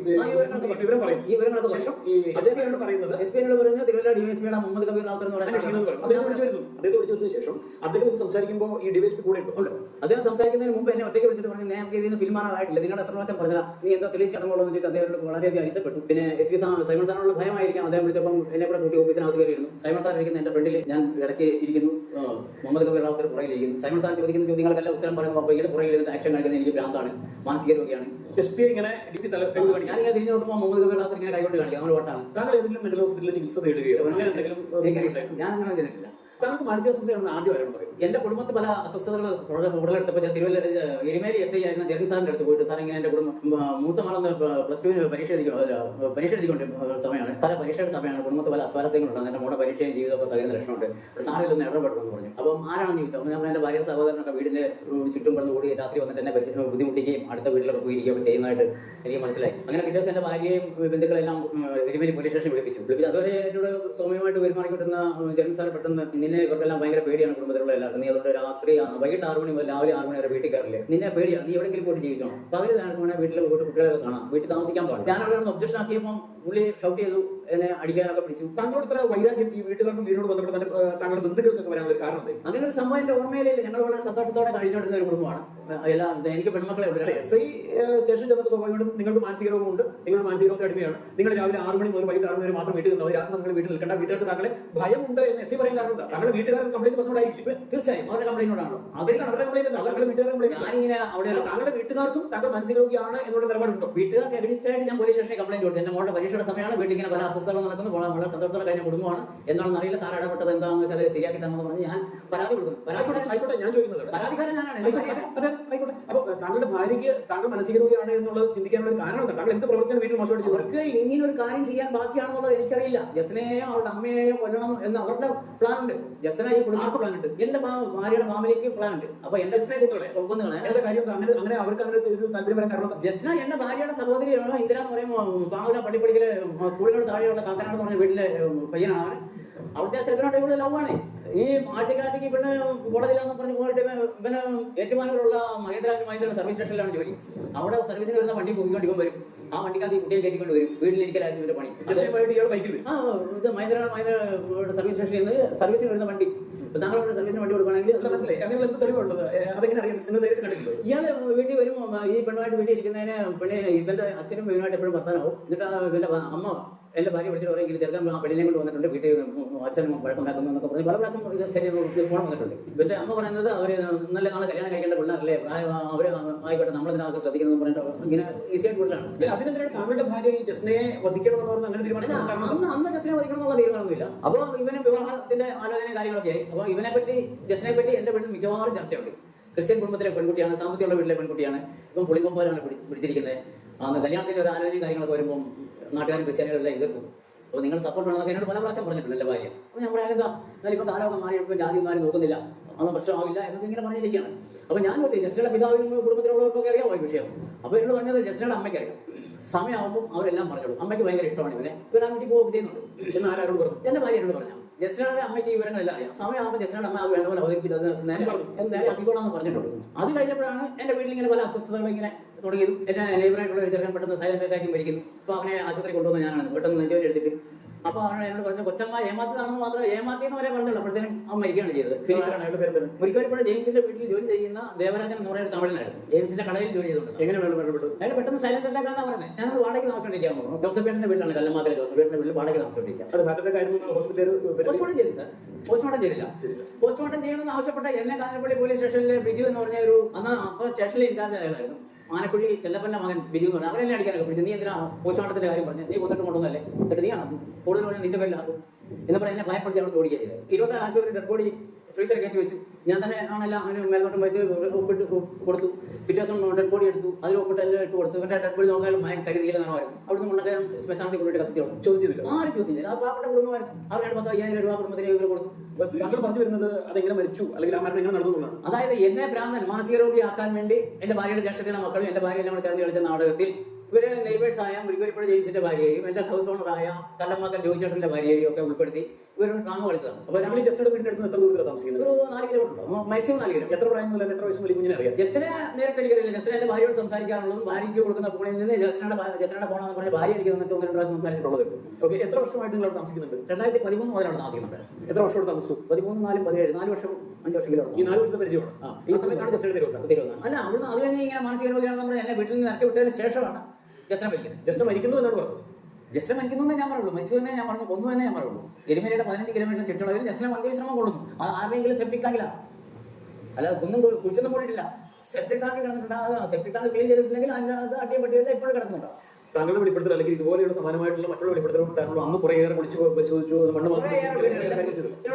[SPEAKER 2] വിവരം പറയും.
[SPEAKER 3] ഈ
[SPEAKER 2] ശേഷം പി പറയുന്നത്.
[SPEAKER 3] എസ് പി എന്നോട് പറഞ്ഞ തിരുവല്ല ഡിവൈഎസ്പിയുടെ മുഹമ്മദ് കബീർ റാത്തർ എന്ന്. പറയുന്നത്
[SPEAKER 2] അദ്ദേഹത്തെ വിളിച്ചു വരുന്നു. അദ്ദേഹത്തെ വിളിച്ചു വരുന്നതിന് ശേഷം അദ്ദേഹം ഇത് സംസാരിക്കുമ്പോൾ ഈ ഡിവൈസ് കൂടെ ഉണ്ട്?
[SPEAKER 3] അദ്ദേഹം സംസാരിക്കുന്നതിന് മുമ്പ് എന്നെ ഒറ്റയ്ക്ക് വിളിച്ചിട്ട് പറഞ്ഞു നേരത്തെ ഇതിന് പിന്മാറാനായിട്ടില്ല നിന്നോട് എത്ര പ്രാവശ്യം പറഞ്ഞാ നീ എന്താ തെളിയിച്ച് അടങ്ങുള്ളൂ എന്ന് ചോദിച്ചാൽ അദ്ദേഹത്തോട് വളരെയധികം അരിശപ്പെട്ടു. പിന്നെ എസ് പി സൈമൺ സാറിനുള്ള ഭയമായിരിക്കാം അദ്ദേഹം വിളിച്ചപ്പം എന്നെ കൂടെ കൂട്ടി ഓഫീസിനകത്ത് കയറിയിരുന്നു. സൈമൺ സാർ ഇരിക്കുന്ന എന്റെ ഫ്രണ്ടിൽ ഞാൻ ഇടയ്ക്ക് ഇരിക്കുന്നു. മുഹമ്മദ് കബീർ റാവത്തർ പുറകിലിരിക്കുന്നു സൈമൺ സാർ ചോദിക്കുന്ന ചോദ്യങ്ങൾക്കെല്ലാം ഉത്തരം പറയുന്ന ഇങ്ങനെ പുറകിൽ ആക്ഷൻ കാണിക്കുന്ന എനിക്ക് ഭ്രാന്താണ്. മാനസിക രോഗിയാണ്
[SPEAKER 2] എസ് പി ഇങ്ങനെ
[SPEAKER 3] ഞാനിങ്ങനെ തിരിഞ്ഞു നോക്കുമ്പോൾ മുഹമ്മദ് കബീർ റാവത്തർ ഇങ്ങനെ കൈകൊണ്ട് കാണിക്കുക നമ്മൾ വട്ടാണ്.
[SPEAKER 2] താങ്കൾ ഏതെങ്കിലും മെന്റൽ ഹോസ്പിറ്റലിൽ ചികിത്സ തേടുകയോ അങ്ങനെ എന്തെങ്കിലും.
[SPEAKER 3] ഞാൻ അങ്ങനെ ചെയ്തിട്ടില്ല.
[SPEAKER 2] താങ്കൾക്ക് മാനസികാസ്വസ്ഥയാണെന്ന് ആദ്യം ആരാണ് പറയുന്നത്
[SPEAKER 3] എന്റെ കുടുംബത്തിൽ പല അസ്വസ്ഥതകൾ തുടർന്ന് ഉടലെടുത്തപ്പോൾ ഞാൻ തിരുവല്ല എരുമേലി എസ് ഐ ആയിരുന്ന ജഗൻ സാറിന്റെ അടുത്ത് പോയിട്ട് സാർ ഇങ്ങനെ എന്റെ കുടുംബം മൂത്ത മകളന്ന് പ്ലസ് ടുവിന് പരീക്ഷ പരീക്ഷ എഴുതിക്കൊണ്ട് സമയമാണ്. പല പരീക്ഷയുടെ സമയമാണ്. കുടുംബത്തിൽ പല അസ്വാരസ്യങ്ങളുണ്ട് എന്റെ മോടെ പരീക്ഷയും ജീവിതമൊക്കെ തകരുന്ന ലക്ഷണമുണ്ട്. സാറിൽ ഒന്ന് ഇടപെടണമെന്ന് പറഞ്ഞു. അപ്പം ആരാണെന്ന് ചോദിച്ചു അപ്പം ഞാൻ എന്റെ ഭാര്യ സഹോദരനൊക്കെ വീടിന്റെ ചുറ്റും കിടന്ന് കൂടി രാത്രി വന്നിട്ട് എന്നെ പരിചയം ബുദ്ധിമുട്ടിക്കുകയും അടുത്ത വീട്ടിലൊക്കെ പോയിരിക്കുകയൊക്കെ ചെയ്യുന്നതായിട്ട് എനിക്ക് മനസ്സിലായി. അങ്ങനെ പിറ്റേ ദിവസം എന്റെ ഭാര്യയും ബന്ധുക്കളെല്ലാം എരുമേലി പോലീസ് സ്റ്റേഷൻ വിളിപ്പിച്ചു. വിളിപ്പിച്ചു അതുവരെ എന്നോട് സൗമ്യമായിട്ട് പെരുമാറിക്കൊണ്ടിരുന്ന ജനം സാർ പെട്ടെന്ന് നിന്നെ ഇവർക്കെല്ലാം ഭയങ്കര പേടിയാണ് കുടുംബത്തിലുള്ള എല്ലാവർക്കും. നീ അതുകൊണ്ട് രാത്രി വൈകിട്ട് ആറ് മണി മുതൽ രാവിലെ ആറ് മണി വരെ വീട്ടിൽ കയറില്ലേ? നിന്നെ പേടിയാണ് നീ എവിടെയെങ്കിലും പോയിട്ട് ജീവിക്കണം പകൽ നേരം വീട്ടിൽ പോയിട്ട് കുട്ടികളെ കാണാം. വീട്ടിൽ താമസിക്കാൻ പാടില്ല. ഞാൻ അവിടെ ഒബ്ജക്ഷൻ ആക്കിയപ്പോൾ പുള്ളി ഷൗട്ട് ചെയ്തു എന്നെ അടിക്കാനൊക്കെ പിടിച്ചു.
[SPEAKER 2] താങ്കളോട് ഇത്ര വൈരാഗ്യം ഈ വീട്ടുകാർക്കും വീടിനോട് ബന്ധപ്പെട്ട് തന്റെ താങ്കളുടെ ബന്ധുക്കൾക്കൊക്കെ വരാനുള്ള കാരണം?
[SPEAKER 3] അങ്ങനെ ഒരു സംഭവം എന്റെ ഓർമ്മയിലില്ല. ഞങ്ങൾ വളരെ സന്തോഷത്തോടെ കഴിഞ്ഞുകൊണ്ടിരുന്ന ഒരു കുടുംബമാണ്. എല്ലാം എനിക്ക് പെൺമക്കളെ ഉണ്ട്
[SPEAKER 2] എസ് ഐ സ്റ്റേഷൻ ചെന്നപ്പോൾ സ്വാഭാവികമായിട്ടും നിങ്ങൾക്ക് മാനസിക രോഗമുണ്ട്. നിങ്ങളുടെ മാനസിക രോഗത്തിന് അടിമയാണ്. നിങ്ങൾ രാവിലെ ആറ് മണി മുതൽ വൈകിട്ട് ആറ് മണി വരെ മാത്രം വീട്ടിൽ നിന്നാൽ രാത്രി നിങ്ങൾ വീട്ടിൽ നിൽക്കേണ്ട. വീട്ടുകാർക്ക് താങ്കളെ ഭയമുണ്ട് എന്ന് എസ് ഐ പറയാൻ കാരണം താങ്കളുടെ വീട്ടുകാർക്ക് കംപ്ലൈന്റ് വന്നോണ്ടായിരിക്കും
[SPEAKER 3] തീർച്ചയായും അവരുടെ കംപ്ലൈന്റ്
[SPEAKER 2] അവർക്കാണ് അവരുടെ കംപ്ലൈന്റ് അവരുടെ വീട്ടുകാരുടെ കംപ്ലൈന്റ്
[SPEAKER 3] ഞാനിങ്ങനെ അവിടെ
[SPEAKER 2] താങ്കളുടെ വീട്ടുകാർക്കും താങ്കൾ മാനസിക രോഗിയാണ് എന്നുള്ള നിലപാടുണ്ടോ?
[SPEAKER 3] വീട്ടുകാർക്ക് എഗനിസ്റ്റ് ആയിട്ട് ഞാൻ പോലീസ് സ്റ്റേഷനിൽ കംപ്ലൈന്റ് കൊടുത്തു. എന്റെ മോളുടെ പരീക്ഷയുടെ സമയമാണ്. വീട്ടിൽ ഇങ്ങനെ പല അസ്വസ്ഥകൾ നടക്കുന്നു. വളരെ സന്തോഷത്തോടെ കഴിഞ്ഞ കുടുംബമാണ്. എന്താണെന്ന് അറിയില്ല. സാർ ഇടപെട്ടത് എന്താണെന്ന് വെച്ചാൽ ശരിയാക്കി തന്നെന്ന് പറഞ്ഞ് ഞാൻ പരാതി കൊടുക്കുന്നു. പരാതി
[SPEAKER 2] ഞാൻ ചോദിക്കുന്നത്.
[SPEAKER 3] പരാതിക്കാരൻ ഞാനാണ്.
[SPEAKER 2] അപ്പൊ താങ്കളുടെ ഭാര്യയ്ക്ക് താങ്കൾ മാനസിക എന്നുള്ളത് ചിന്തിക്കാനുള്ള ഒരു കാരണം താങ്കൾ എന്ത് പ്രവർത്തനം വീട്ടിൽ മോശമായിട്ട്
[SPEAKER 3] അവർക്ക് ഇങ്ങനെ ഒരു കാര്യം ചെയ്യാൻ ബാക്കിയാണെന്നുള്ളത് എനിക്കറിയില്ല. ജസ്നയെയും അവളുടെ അമ്മയെയോ കൊല്ലണം എന്ന് അവരുടെ പ്ലാൻ ഉണ്ട്. ജസ്ന ഈ കുടുംബ പ്ലാൻ ഉണ്ട്. എന്റെ ഭാര്യയുടെ ഫാമിലിക്ക് പ്ലാൻ ഉണ്ട്. അപ്പൊ എന്റെ
[SPEAKER 2] എന്താ? അങ്ങനെ അവർക്ക് അങ്ങനെ ഒരു താല്പര്യം
[SPEAKER 3] ജസ്ന എന്റെ ഭാര്യയുടെ സഹോദരിയാണ്. ഇന്ദിര എന്ന് പറയുമ്പോൾ പള്ളി പള്ളിപ്പടിക്കൽ സ്കൂളിനോട് താഴെയുള്ള കാക്കനാട് എന്ന് പറഞ്ഞ വീട്ടിലെ ഉം, പയ്യനാണ് അവൻ അവിടുത്തെ ആ ചെറുക്കനോട് ഇവിടെ ലവാണ് ഈ ആഴ്ചക്കാലത്തേക്ക് ഇവന് കോളേജിലാന്ന് പറഞ്ഞ് പോയിട്ട് ഇവന് ഏറ്റുമാനൂരുള്ള മഹേന്ദ്ര മഹേന്ദ്ര സർവീസ് സ്റ്റേഷനിലാണ് ജോലി. അവിടെ സർവീസിന് വരുന്ന വണ്ടി പോയിക്കൊണ്ട് ഇവൻ വരും. ആ വണ്ടിക്കകത്ത് ഈ കുട്ടിയെ കയറ്റിക്കൊണ്ട് വരും. വീട്ടിലിരിക്കലായിരുന്നു ഇവന്റെ പണി.
[SPEAKER 2] ഇയാൾ ബൈക്കിൽ വരും.
[SPEAKER 3] ആ ഇത് മഹേന്ദ്ര മഹേന്ദ്ര സർവീസ് സ്റ്റേഷനിൽ നിന്ന് സർവീസിന് വരുന്ന വണ്ടി. താങ്കൾ താങ്കളുടെ സർവീസിന് വണ്ടി കൊടുക്കുകയാണെങ്കിൽ
[SPEAKER 2] മനസ്സിലായി. അങ്ങനെ എന്ത് തെളിവുള്ളത് അതെങ്ങനെ അറിയാം?
[SPEAKER 3] ഇയാൾ വീട്ടിൽ വരുമ്പോ ഈ പെണ്ണുമായിട്ട് വീട്ടിൽ ഇരിക്കുന്നതിന് പിന്നെ ഇവന്റെ അച്ഛനും ഇവനുമായിട്ട് എപ്പോഴും വർത്താനാവും. എന്നിട്ട് ഇവന്റെ അമ്മ എന്റെ ഭാര്യ വിളിച്ചിട്ട് പറയും ചെറുക്കൻ ആ പെണ്ണിനെ കൊണ്ട് വന്നിട്ടുണ്ട് വീട്ടിൽ അച്ഛൻ വഴക്കുണ്ടാക്കുന്നു എന്നൊക്കെ പറഞ്ഞ് പല പ്രാവശ്യം ഇത് ശരി ഫോൺ വന്നിട്ടുണ്ട്. ഇവരുടെ അമ്മ പറയുന്നത് അവർ നല്ല നാളെ കല്യാണം കഴിക്കേണ്ട പിള്ളേരല്ലേ അവർ അവർ ആയിക്കോട്ടെ നമ്മളതിനകത്ത് ശ്രദ്ധിക്കുന്നത് പറഞ്ഞിട്ട് ഇങ്ങനെ
[SPEAKER 2] ഈസിയായിട്ട് താങ്കളുടെ ഭാര്യ ഈ ജസ്നയെ വധിക്കണമെന്ന് അങ്ങനെ
[SPEAKER 3] അന്ന് അന്ന് വധിക്കണം എന്നുള്ള തീരുമാനമൊന്നുമില്ല. അപ്പൊ ഇവനെ വിവാഹത്തിന്റെ ആലോചന കാര്യങ്ങളൊക്കെ ആയി. അപ്പൊ ഇവനെ പറ്റി ജസ്നെ പറ്റി എന്റെ വീട്ടിൽ മിക്കവാറും ചർച്ചയുണ്ട്. ക്രിസ്ത്യൻ കുടുംബത്തിലെ പെൺകുട്ടിയാണ് സാമ്പത്തികമുള്ള വീട്ടിലെ പെൺകുട്ടിയാണ്. ഇപ്പം പുളിക്കൊമ്പോലാണ് പിടിച്ചിരിക്കുന്നത്. അന്ന് കല്യാണത്തിന്റെ ഒരു ആലോചനയും കാര്യങ്ങളൊക്കെ വരുമ്പോൾ നാട്ടുകാരും ക്രിസ്ത്യാനികളെല്ലാം എതിർക്കും. അപ്പോൾ നിങ്ങൾ സപ്പോർട്ട് വേണമെന്നൊക്കെ എന്നോട് പല പ്രാവശ്യം പറഞ്ഞിട്ടുണ്ട് എന്റെ ഭാര്യ. അപ്പോൾ ഞാൻ പറയാൻ എന്താ? എന്നാലും ഇപ്പോൾ കാലമൊക്കെ മാറി ഇപ്പം ജാതി മാറി നോക്കുന്നില്ല. അതൊന്നും പ്രശ്നമാവില്ല എന്നൊക്കെ ഇങ്ങനെ പറഞ്ഞിരിക്കുകയാണ്. അപ്പോൾ ഞാൻ നോക്കി ജസ്റ്റിയുടെ പിതാവിനും കുടുംബത്തിലുള്ളവർക്കൊക്കെ അറിയാമോ ഈ വിഷയം. അപ്പോൾ എന്നോട് പറഞ്ഞത് ജസ്റ്റിയുടെ അമ്മയ്ക്ക് അറിയാം. സമയമാകുമ്പോൾ അവരെല്ലാം പറഞ്ഞോളൂ. അമ്മയ്ക്ക് ഭയങ്കര ഇഷ്ടമാണ് ഇവനെ. ഇവരാൻ വീട്ടിൽ പോവുക ചെയ്യുന്നുണ്ട്.
[SPEAKER 2] എന്ന് ആരോട് പറഞ്ഞു
[SPEAKER 3] എന്റെ ഭാര്യ എന്നോട് പറഞ്ഞു ജസ്റ്റിനയുടെ അമ്മയ്ക്ക് വിവരങ്ങളെല്ലാം അറിയാം. സമയമാകുമ്പോൾ ജസ്റ്റിനയുടെ അമ്മ അത് വേണ്ട പോലെ അവതരിപ്പിച്ച് അത് നേരെ നേരെ ആക്കിക്കോളാന്ന് പറഞ്ഞിട്ടുണ്ട്. അത് കഴിഞ്ഞപ്പോഴാണ് എന്റെ വീട്ടിൽ ഇങ്ങനെ പല അസ്വസ്ഥതകൾ ഇങ്ങനെ തുടങ്ങിയതും എല്ലാ ലൈബ്രറിയായിട്ടുള്ള ഒരു ചെറുക്കൻ പെട്ടെന്ന് സൈലന്റ് അറ്റാക്കി മരിക്കുന്നു. അപ്പൊ അവനെ ആശുപത്രി കൊണ്ടുവന്ന ഞാനാണ് പെട്ടെന്ന് നെഞ്ചുവേദന എടുത്തിട്ട്. അപ്പൊ അവൻ എന്നോട് പറഞ്ഞു കൊച്ചമ്മ ഏമാത്തതാണെന്ന് മാത്രം ഏമാത്തിയെന്ന് വരെ പറഞ്ഞുള്ളൂ. അപ്പോഴത്തേനും അവൻ മരിക്കുകയാണ് ചെയ്തത്? ഒരിക്കലും ജെയിംസിന്റെ വീട്ടിൽ ജോലി ചെയ്യുന്ന ദേവരാജൻ എന്ന് പറയുന്ന തമിഴിലായിരുന്നു. ജെയിംസിന്റെ കടയിൽ ജോലി ചെയ്തുകൊണ്ട്
[SPEAKER 2] എങ്ങനെ ബന്ധപ്പെട്ടു
[SPEAKER 3] അയാൾ പെട്ടെന്ന് സൈലന്റ് അറ്റാക്കാന്നാ പറയുന്നത് ഞാൻ വാടകയ്ക്ക് താമസിച്ചോണ്ടിരിക്കാൻ പോകുന്നു ജോസഫേട്ടന്റെ വീട്ടിലാണ് കല്ലമാതിരി ജോസഫേട്ടന്റെ വീട്ടിൽ
[SPEAKER 2] അറ്റാക്ക് ആയിരുന്നു ഹോസ്പിറ്റലിൽ
[SPEAKER 3] പോസ്റ്റ്മോർട്ടം ചെയ്തു സാർ പോസ്റ്റ്മോർട്ടം ചെയ്തില്ല. പോസ്റ്റ്മോർട്ടം ചെയ്യണമെന്ന് ആവശ്യപ്പെട്ട എന്നെ കാഞ്ഞപ്പള്ളി പോലീസ് സ്റ്റേഷനിലെ ബിജു എന്ന് പറഞ്ഞ ഒരു അന്ന് അപ്പോൾ സ്റ്റേഷനിൽ ഇൻചാർജ് അയാളായിരുന്നു ആനക്കുഴി ചെല്ലപ്പന്റെ മകൻ ബിജു എന്ന് പറഞ്ഞാൽ അവരെല്ലാം അടിക്കാനൊക്കെ പിടിച്ചു നീ എന്തിനാ പോസ്റ്റ്മോർട്ടത്തിന്റെ കാര്യം പറഞ്ഞു? നീ കൊന്നിട്ട് കൊണ്ടുവന്നല്ലേ എന്നിട്ട് നീ ആണോ? കൂടുതൽ പറഞ്ഞാൽ നിന്റെ പേരിലാകും എന്ന് പറഞ്ഞാൽ എന്നെ ഭയപ്പെടുത്തി അവിടെ ഓടിക്കുക ചെയ്തത് ഇരുപത്താറ് ആശുപത്രി ഡെഡ് ബോഡി ഫ്രീസർ കയറ്റി വെച്ചു. ഞാൻ തന്നെ ആണെല്ലാം അവന് മേൽനോട്ടം വെച്ച് ഒപ്പിട്ട് കൊടുത്തു. പിറ്റേ ദിവസം ഡെഡ് ബോഡി എടുത്തു. അതിൽ ഒപ്പിട്ട് എല്ലാം ഇട്ട് കൊടുത്തു. ഇവന്റെ ഡെഡ് ബോഡി നോക്കാൻ ഭയം കരുതിയില്ല എന്നായിരുന്നു അവിടുന്ന് മുന്നേ ശ്മശാനത്തിൽ കൊണ്ടിട്ട്
[SPEAKER 2] കത്തിക്കണം ചെയ്തില്ല
[SPEAKER 3] ആരും ചോദിച്ചില്ല ആ പാവപ്പെട്ട കുടുംബമായിരുന്നു. അവരുടെ പത്ത് അയ്യായിരം രൂപ കുടുംബത്തിന് ഇവർ കൊടുത്തു.
[SPEAKER 2] താങ്കൾ പറഞ്ഞു വരുന്നത് അതെങ്ങനെ മരിച്ചു? അല്ലെങ്കിൽ ആ മരണം എങ്ങനെ നടന്നു എന്നുള്ളതാണ്.
[SPEAKER 3] അതായത് എന്നെ ഭ്രാന്തൻ മാനസിക രോഗിയാക്കാൻ വേണ്ടി എന്റെ ഭാര്യയുടെ ജ്യേഷ്ഠത്തിലെ മക്കളും എന്റെ ഭാര്യ എല്ലാം കൂടെ ചേർന്ന് കളിച്ച നാടകത്തിൽ ഇവർ നെയ്ബേഴ്സ് ആയ മുരിക്കരിപ്പുഴ ജെയിംസിന്റെ ഭാര്യയെയും എന്റെ ഹൗസ് ഓണറായ കല്ലമ്മാക്കൻ ജോയിച്ചേട്ടന്റെ ഭാര്യയെയും ഒക്കെ ഉൾപ്പെടുത്തി ഇവരൊരു ഡ്രാമ കളിച്ചതാണ് അപ്പൊ
[SPEAKER 2] താങ്കൾ ഈ ജസ്നയുടെ വീടിന്റെ അടുത്ത് എത്ര ദൂരത്തിലാണ് താമസിക്കുന്നത്?
[SPEAKER 3] ഒരു നാല് കിലോമീറ്റർ ഉണ്ടാവും മാക്സിമം നാല്
[SPEAKER 2] എത്ര പ്രായം മുതൽ എത്ര വയസ്സ് വലിയ കുഞ്ഞിനെ അറിയാം?
[SPEAKER 3] ജസ്റ്റിനെ നേരിട്ട് എനിക്കറിയില്ല. ജസ്റ്റിനെ എന്റെ ഭാര്യയോട് സംസാരിക്കാനുള്ളതും ഭാര്യയ്ക്ക് കൊടുക്കുന്ന ഫോണിൽ നിന്ന് ജസ്റ്റിനെ ജസ്റ്റിനെ ഫോണെന്ന് പറഞ്ഞ ഭാര്യ എനിക്ക് തന്നിട്ട് ഒന്ന് രണ്ട് പ്രാവശ്യം സംസാരിച്ചിട്ടുള്ളത്
[SPEAKER 2] ഓക്കെ എത്ര വർഷമായിട്ട് നിങ്ങൾ താമസിക്കുന്നുണ്ട്?
[SPEAKER 3] രണ്ടായിരത്തി പതിമൂന്ന് മുതലാണ് താമസിക്കുന്നത്.
[SPEAKER 2] എത്ര വർഷം താമസിച്ചു?
[SPEAKER 3] പതിമൂന്ന് നാലും പതിനേഴ് നാല് വർഷം അഞ്ച് വർഷം
[SPEAKER 2] ഈ നാല് വർഷത്തെ പരിചയമാണ് ഈ സമയത്താണ് ജസ്റ്റിന്റെ തിരുവനന്തപുരം
[SPEAKER 3] അല്ല അവിടുന്ന് അത് കഴിഞ്ഞ് ഇങ്ങനെ മാനസിക രോഗിയാണ് നമ്മൾ എന്നെ വീട്ടിൽ നിന്ന് ഇറക്കി വിട്ടതിന് ശേഷമാണ് ജസ്റ്റിനെ മരിക്കുന്നത്
[SPEAKER 2] ജസ്ന മരിക്കുന്നു എന്നാണ് പറഞ്ഞത്.
[SPEAKER 3] ജസ്റ്റിനെ മരിക്കുന്നു ഞാൻ പറയുള്ളൂ. മരിച്ചു എന്നേ ഞാൻ പറഞ്ഞു കൊന്നു എന്നേ ഞാൻ പറയുള്ളൂ. എരുമേലിയുടെ പതിനഞ്ച് കിലോമീറ്റർ ചുറ്റളവിൽ ജസ്റ്റിനെ വന്ധ്യവിശ്രമം കൊള്ളുന്നു അത് ആരുടെയെങ്കിലും സെപ്റ്റിക് ടാങ്കിലാണ് അല്ല ഒന്നും കുഴിച്ചൊന്നും പോയിട്ടില്ല. സെപ്റ്റിക് ടാങ്ക് കിടന്നിട്ടുണ്ട്. സെപ്റ്റിക് ടാങ്ക് ക്ലീൻ ചെയ്തിട്ടുണ്ടെങ്കിൽ അതിനകത്ത് അടിയും പട്ടിയല്ല ഇപ്പോഴും കിടക്കുന്നുണ്ടോ.
[SPEAKER 2] താങ്കളുടെ വെളിപ്പെടുത്തൽ അല്ലെങ്കിൽ ഇതുപോലെയുള്ള സമാനമായിട്ടുള്ള മറ്റുള്ള വെളിപ്പെടുത്തലുകൾ ഉണ്ടായിരുന്നു അന്ന് കുറെ ഏറെ വിളിച്ചു പരിശോധിച്ചു മണ്ണ്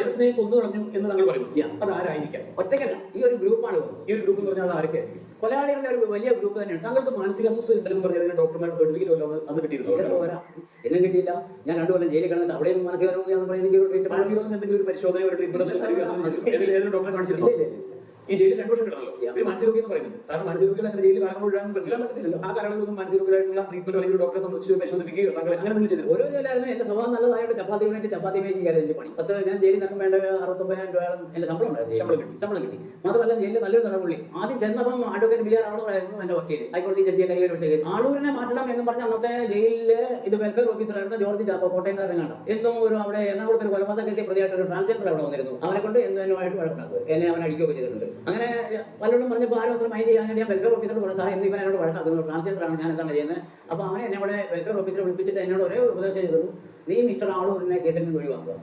[SPEAKER 2] ജസ്റ്റിനെ കൊന്നു കളഞ്ഞു എന്ന് താങ്കൾ പറയുന്നു.
[SPEAKER 3] Yeah.
[SPEAKER 2] അത് ആരായിരിക്കാം
[SPEAKER 3] ഒറ്റയ്ക്കല്ല. ഈ ഒരു ഗ്രൂപ്പാണ്.
[SPEAKER 2] ഈ ഒരു ഗ്രൂപ്പ് എന്ന് പറഞ്ഞാൽ അത് ആരൊക്കെയായിരിക്കും?
[SPEAKER 3] കൊലയാളികളുടെ ഒരു വലിയ ഗ്രൂപ്പ് തന്നെയാണ്.
[SPEAKER 2] താങ്കൾക്ക് മാനസിക അസ്വസ്ഥ ഉണ്ടെന്ന് പറഞ്ഞതിന് ഡോക്ടർമാരുടെ സർട്ടിഫിക്കറ്റ് വല്ലതും അന്ന് കിട്ടിയിരുന്നു.
[SPEAKER 3] എന്നും കിട്ടിയില്ല. ഞാൻ രണ്ടു കൊല്ലം ജയിലിൽ കിടന്നിട്ട് അവിടെ മാനസിക പറഞ്ഞ് എനിക്ക്
[SPEAKER 2] മാനസിക രോഗം എന്തെങ്കിലും ഒരു പരിശോധന ഒരു ട്രീറ്റ്മെന്റ് ഡോക്ടറെ കാണിച്ചിട്ടില്ല
[SPEAKER 3] ഇല്ല, ഇല്ല.
[SPEAKER 2] ഈ ജയിലിൽ രണ്ടു വർഷം കിടന്നല്ലോ.
[SPEAKER 3] Yeah.
[SPEAKER 2] ഒരു മാനസിക രോഗി എന്ന് പറയുന്നത്. സാറിന് മാനസിക അങ്ങനെ ജയിലിൽ കാരണം ഒഴിവാക്കാൻ പറ്റില്ല. ആ കാലങ്ങളിലൊന്നും മാനസികരോഗികളായിട്ടുള്ള ട്രീറ്റ്മെന്റ് അല്ലെങ്കിൽ ഡോക്ടറെ സംബന്ധിച്ച് പരിശോധിപ്പിക്കുകയോ താങ്കൾ അങ്ങനെ നിങ്ങൾ ചെയ്തു
[SPEAKER 3] ഓരോ ജയിലായിരുന്നു എന്റെ സ്വഭാവം നല്ലതായിട്ട് ചപ്പാത്തി വേണ്ടി ചപ്പാത്തി വേണ്ടി ആയിരുന്നു എന്റെ പണി. പത്ത് ഞാൻ ജയിലിൽ നിന്നും വേണ്ട അറുപത്തൊമ്പതിനായിരം രൂപ എന്റെ ശമ്പളം ഉണ്ടായിരുന്നു.
[SPEAKER 2] ശമ്പളം കിട്ടി.
[SPEAKER 3] ശമ്പളം കിട്ടി. മാത്രമല്ല ജയിലിൽ നല്ലൊരു നടപടി. ആദ്യം ചെന്നപ്പം അഡ്വക്കേറ്റ് ബി ആർ ആളൂറായിരുന്നു എന്റെ വക്കീൽ ഹൈക്കോടതി ജഡ്ജിയെ കൈകാര്യം എടുത്ത കേസ് ആളൂരിനെ മാറ്റണം എന്ന് പറഞ്ഞ അന്നത്തെ ജയിലിൽ ഇത് വെൽഫെയർ ഓഫീസറായിരുന്ന ജോർജ് ചാപ്പ കോട്ടയംകാരനാണ് എന്നും ഒരു അവിടെ എറണാകുളത്ത് ഒരു കൊലപാതക കേസിൽ പ്രതിയായിട്ട് ഒരു ട്രാൻസ്ജെൻഡർ അവിടെ വന്നിരുന്നു. അവരെ കൊണ്ട് എന്നുമായിട്ട് വഴക്കുണ്ടാക്കുക എന്നെ അവൻ അടിക്കുകയൊക്കെ ചെയ്തിട്ടുണ്ട്. അങ്ങനെ പലരോടും പറഞ്ഞപ്പോൾ ആരോ അത്ര മൈൻഡ് ചെയ്യാൻ ഞാൻ വെൽഫെയർ ഓഫീസറോട് പറഞ്ഞു സാറേ എന്ത് ഇവൻ എന്നോട് വഴക്കാക്കുന്നു. ട്രാൻസ്ജെൻഡർ ആണ് ഞാൻ എന്താണ് ചെയ്യുന്നത് അപ്പോൾ അവനെ എന്നെ അവിടെ വെൽഫെയർ ഓഫീസറെ വിളിപ്പിച്ചിട്ട് എന്നോട് ഒരേ ഉപദേശം ചെയ്തു. നീ മിസ്റ്റർ ആളൂരിനെ കേസിൽ നിന്ന് ഒഴിവാക്കുക.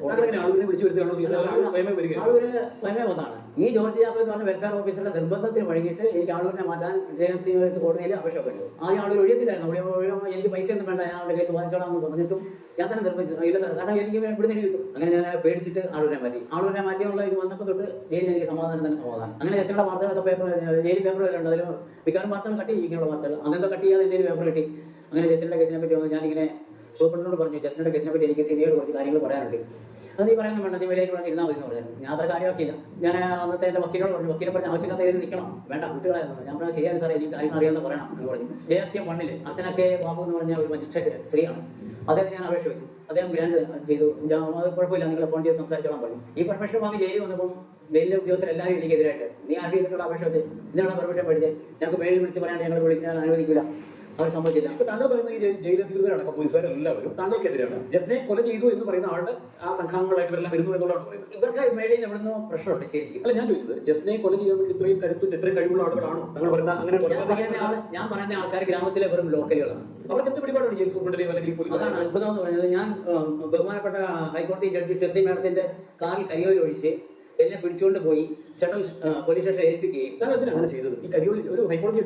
[SPEAKER 2] ആളുകളെ വിളിച്ചു വരുത്തി? ആളുകൾ സ്വയമേ
[SPEAKER 3] ആളൂര് സ്വയമേ വന്നതാണ്. ഈ ജോർജ് ജാക്കോ എന്ന് പറഞ്ഞ വെൽഫെയർ ഓഫീസറുടെ നിർബന്ധത്തിന് വഴങ്ങിയിട്ട് എനിക്ക് ആളുകളെ മാറ്റാൻ ജയൻ സിംഗ് കോടതിയിൽ അപേക്ഷ ആദ്യം ആളുകൾ ഒഴിയത്തില്ലായിരുന്നു എനിക്ക് പൈസ ഒന്നും വേണ്ട ഞാൻ കേസ് വാങ്ങിച്ചോളാം എന്ന് പറഞ്ഞിട്ടും ഞാൻ തന്നെ നിർബന്ധിച്ചു. ഇല്ല സാർ കാരണം എനിക്ക് ഇവിടെ നിന്ന് കിട്ടും. അങ്ങനെ ഞാൻ പേടിച്ചിട്ട് ആളുകളെ മാറ്റി. ആളുകളെ മാറ്റിയുള്ള ഇത് വന്നപ്പോൾ തൊട്ട് ജയിലിൽ എനിക്ക് സമാധാനം തന്നെ സമാധാനം. അങ്ങനെ എച്ചയുടെ വാർത്തകളൊക്കെ പേപ്പർ ജയിൽ പേപ്പർ ഉണ്ട്. അതിൽ മിക്കവാറും വാർത്തകൾ കട്ടി ഇങ്ങനെയുള്ള വാർത്തകൾ. അങ്ങനത്തെ കട്ട് ചെയ്യാതെ എന്റെ പേപ്പർ കിട്ടി. അങ്ങനെ ജസ്റ്റിന്റെ കേസിനെ പറ്റി ഞാനിങ്ങനെ സൂപ്രണ്ടിനോട് പറഞ്ഞു ജസ്റ്റിന്റെ കേസിനെ പറ്റി എനിക്ക് സിനിമയോട് കുറച്ച് കാര്യങ്ങൾ പറയാനുണ്ട്. നീ പറയുന്ന വേണ്ട നീ ഇവിടെ ഇരുന്നാൽ മതി എന്ന് പറഞ്ഞു ഞാൻ അത്ര കാര്യമാക്കിയില്ല. ഞാൻ അന്നത്തെ എന്റെ വക്കീലോട് പറഞ്ഞു വക്കീലെ പറഞ്ഞ ആവശ്യമില്ലാത്ത ഏത് നിൽക്കണം? വേണ്ട കുട്ടികളായിരുന്നു ഞാൻ പറഞ്ഞു ശരിയാണ് സാറേ എനിക്ക് കാര്യം അറിയാമെന്ന് പറയണം എന്ന് പറഞ്ഞു. ജെ എഫ് സി എം വണ്ണിൽ അച്ഛനൊക്കെ ബാബു എന്ന് പറഞ്ഞ ഒരു മജിസ്ട്രേറ്റ് സ്ത്രീയാണ്. അദ്ദേഹത്തിന് ഞാൻ അപേക്ഷ വെച്ചു. അദ്ദേഹം ഗ്രാൻഡ് ചെയ്തു. അത് കുഴപ്പമില്ല നിങ്ങൾ ഫോൺ ചെയ്ത് സംസാരിച്ചോളാൻ പറഞ്ഞു. ഈ പെർമിഷൻ വാങ്ങി ജയിലിൽ വന്നപ്പോൾ ജയിലിലെ ഉദ്യോഗസ്ഥർ എല്ലാവരും എനിക്കെതിരായിട്ട് നീ ആരുടെ അപേക്ഷ വെച്ച് ഇതിനുള്ള പെർമിഷൻ പഠിച്ചത്? ഞങ്ങൾക്ക് മേളിൽ വിളിച്ച് പറയാണ്ട് ഞങ്ങൾ വിളിക്കാൻ അനുവദിക്കില്ല അവർ സമ്മതിച്ചില്ല
[SPEAKER 2] ഇപ്പൊ താങ്കൾ പറയുന്ന ഈ ജയിലധികൃതരടക്കം പോലീസുകാരെല്ലാവരും താങ്കൾക്കെതിരാണ് ജസ്നെ കൊല ചെയ്തു എന്ന് പറയുന്ന ആളുടെ ആ സംഘാംഗങ്ങളായിട്ട് ഇവരെല്ലാം വരുന്നു എന്നുള്ളതാണ് പറയുന്നത്.
[SPEAKER 3] ഇവർക്ക് മേളിൽ എവിടുന്നോ പ്രഷറുണ്ട് ശരിക്കും
[SPEAKER 2] അല്ല ഞാൻ ചോദിക്കുന്നത് ജസ്നെ കൊല ചെയ്യാൻ വേണ്ടി ഇത്രയും കരുത്തും ഇത്രയും കഴിവുള്ള ആളുകളാണോ? താങ്കൾ പറയുന്ന അങ്ങനെ
[SPEAKER 3] ഞാൻ പറയുന്ന ആൾക്കാർ ഗ്രാമത്തിലെ വെറും ലോക്കലുകളാണ്.
[SPEAKER 2] അവർക്ക് എന്ത് പിടിപാടാണ് ജയിൽ സൂപ്രണ്ടിനെയും അല്ലെങ്കിൽ പോലീസ്
[SPEAKER 3] അതാണ് അത്ഭുതം എന്ന് പറയുന്നത്. ഞാൻ ബഹുമാനപ്പെട്ട ഹൈക്കോടതി ജഡ്ജി ഷെർസി മാഡത്തിന്റെ കാറിൽ കരിയോയിൽ ഒഴിച്ച് എന്നെ പിടിച്ചുകൊണ്ട് പോയി സെൻട്രൽ പോലീസ് സ്റ്റേഷൻ ഏൽപ്പിക്കുകയും
[SPEAKER 2] അങ്ങനെ ചെയ്തത് ഈ ഒരു ഹൈക്കോടതി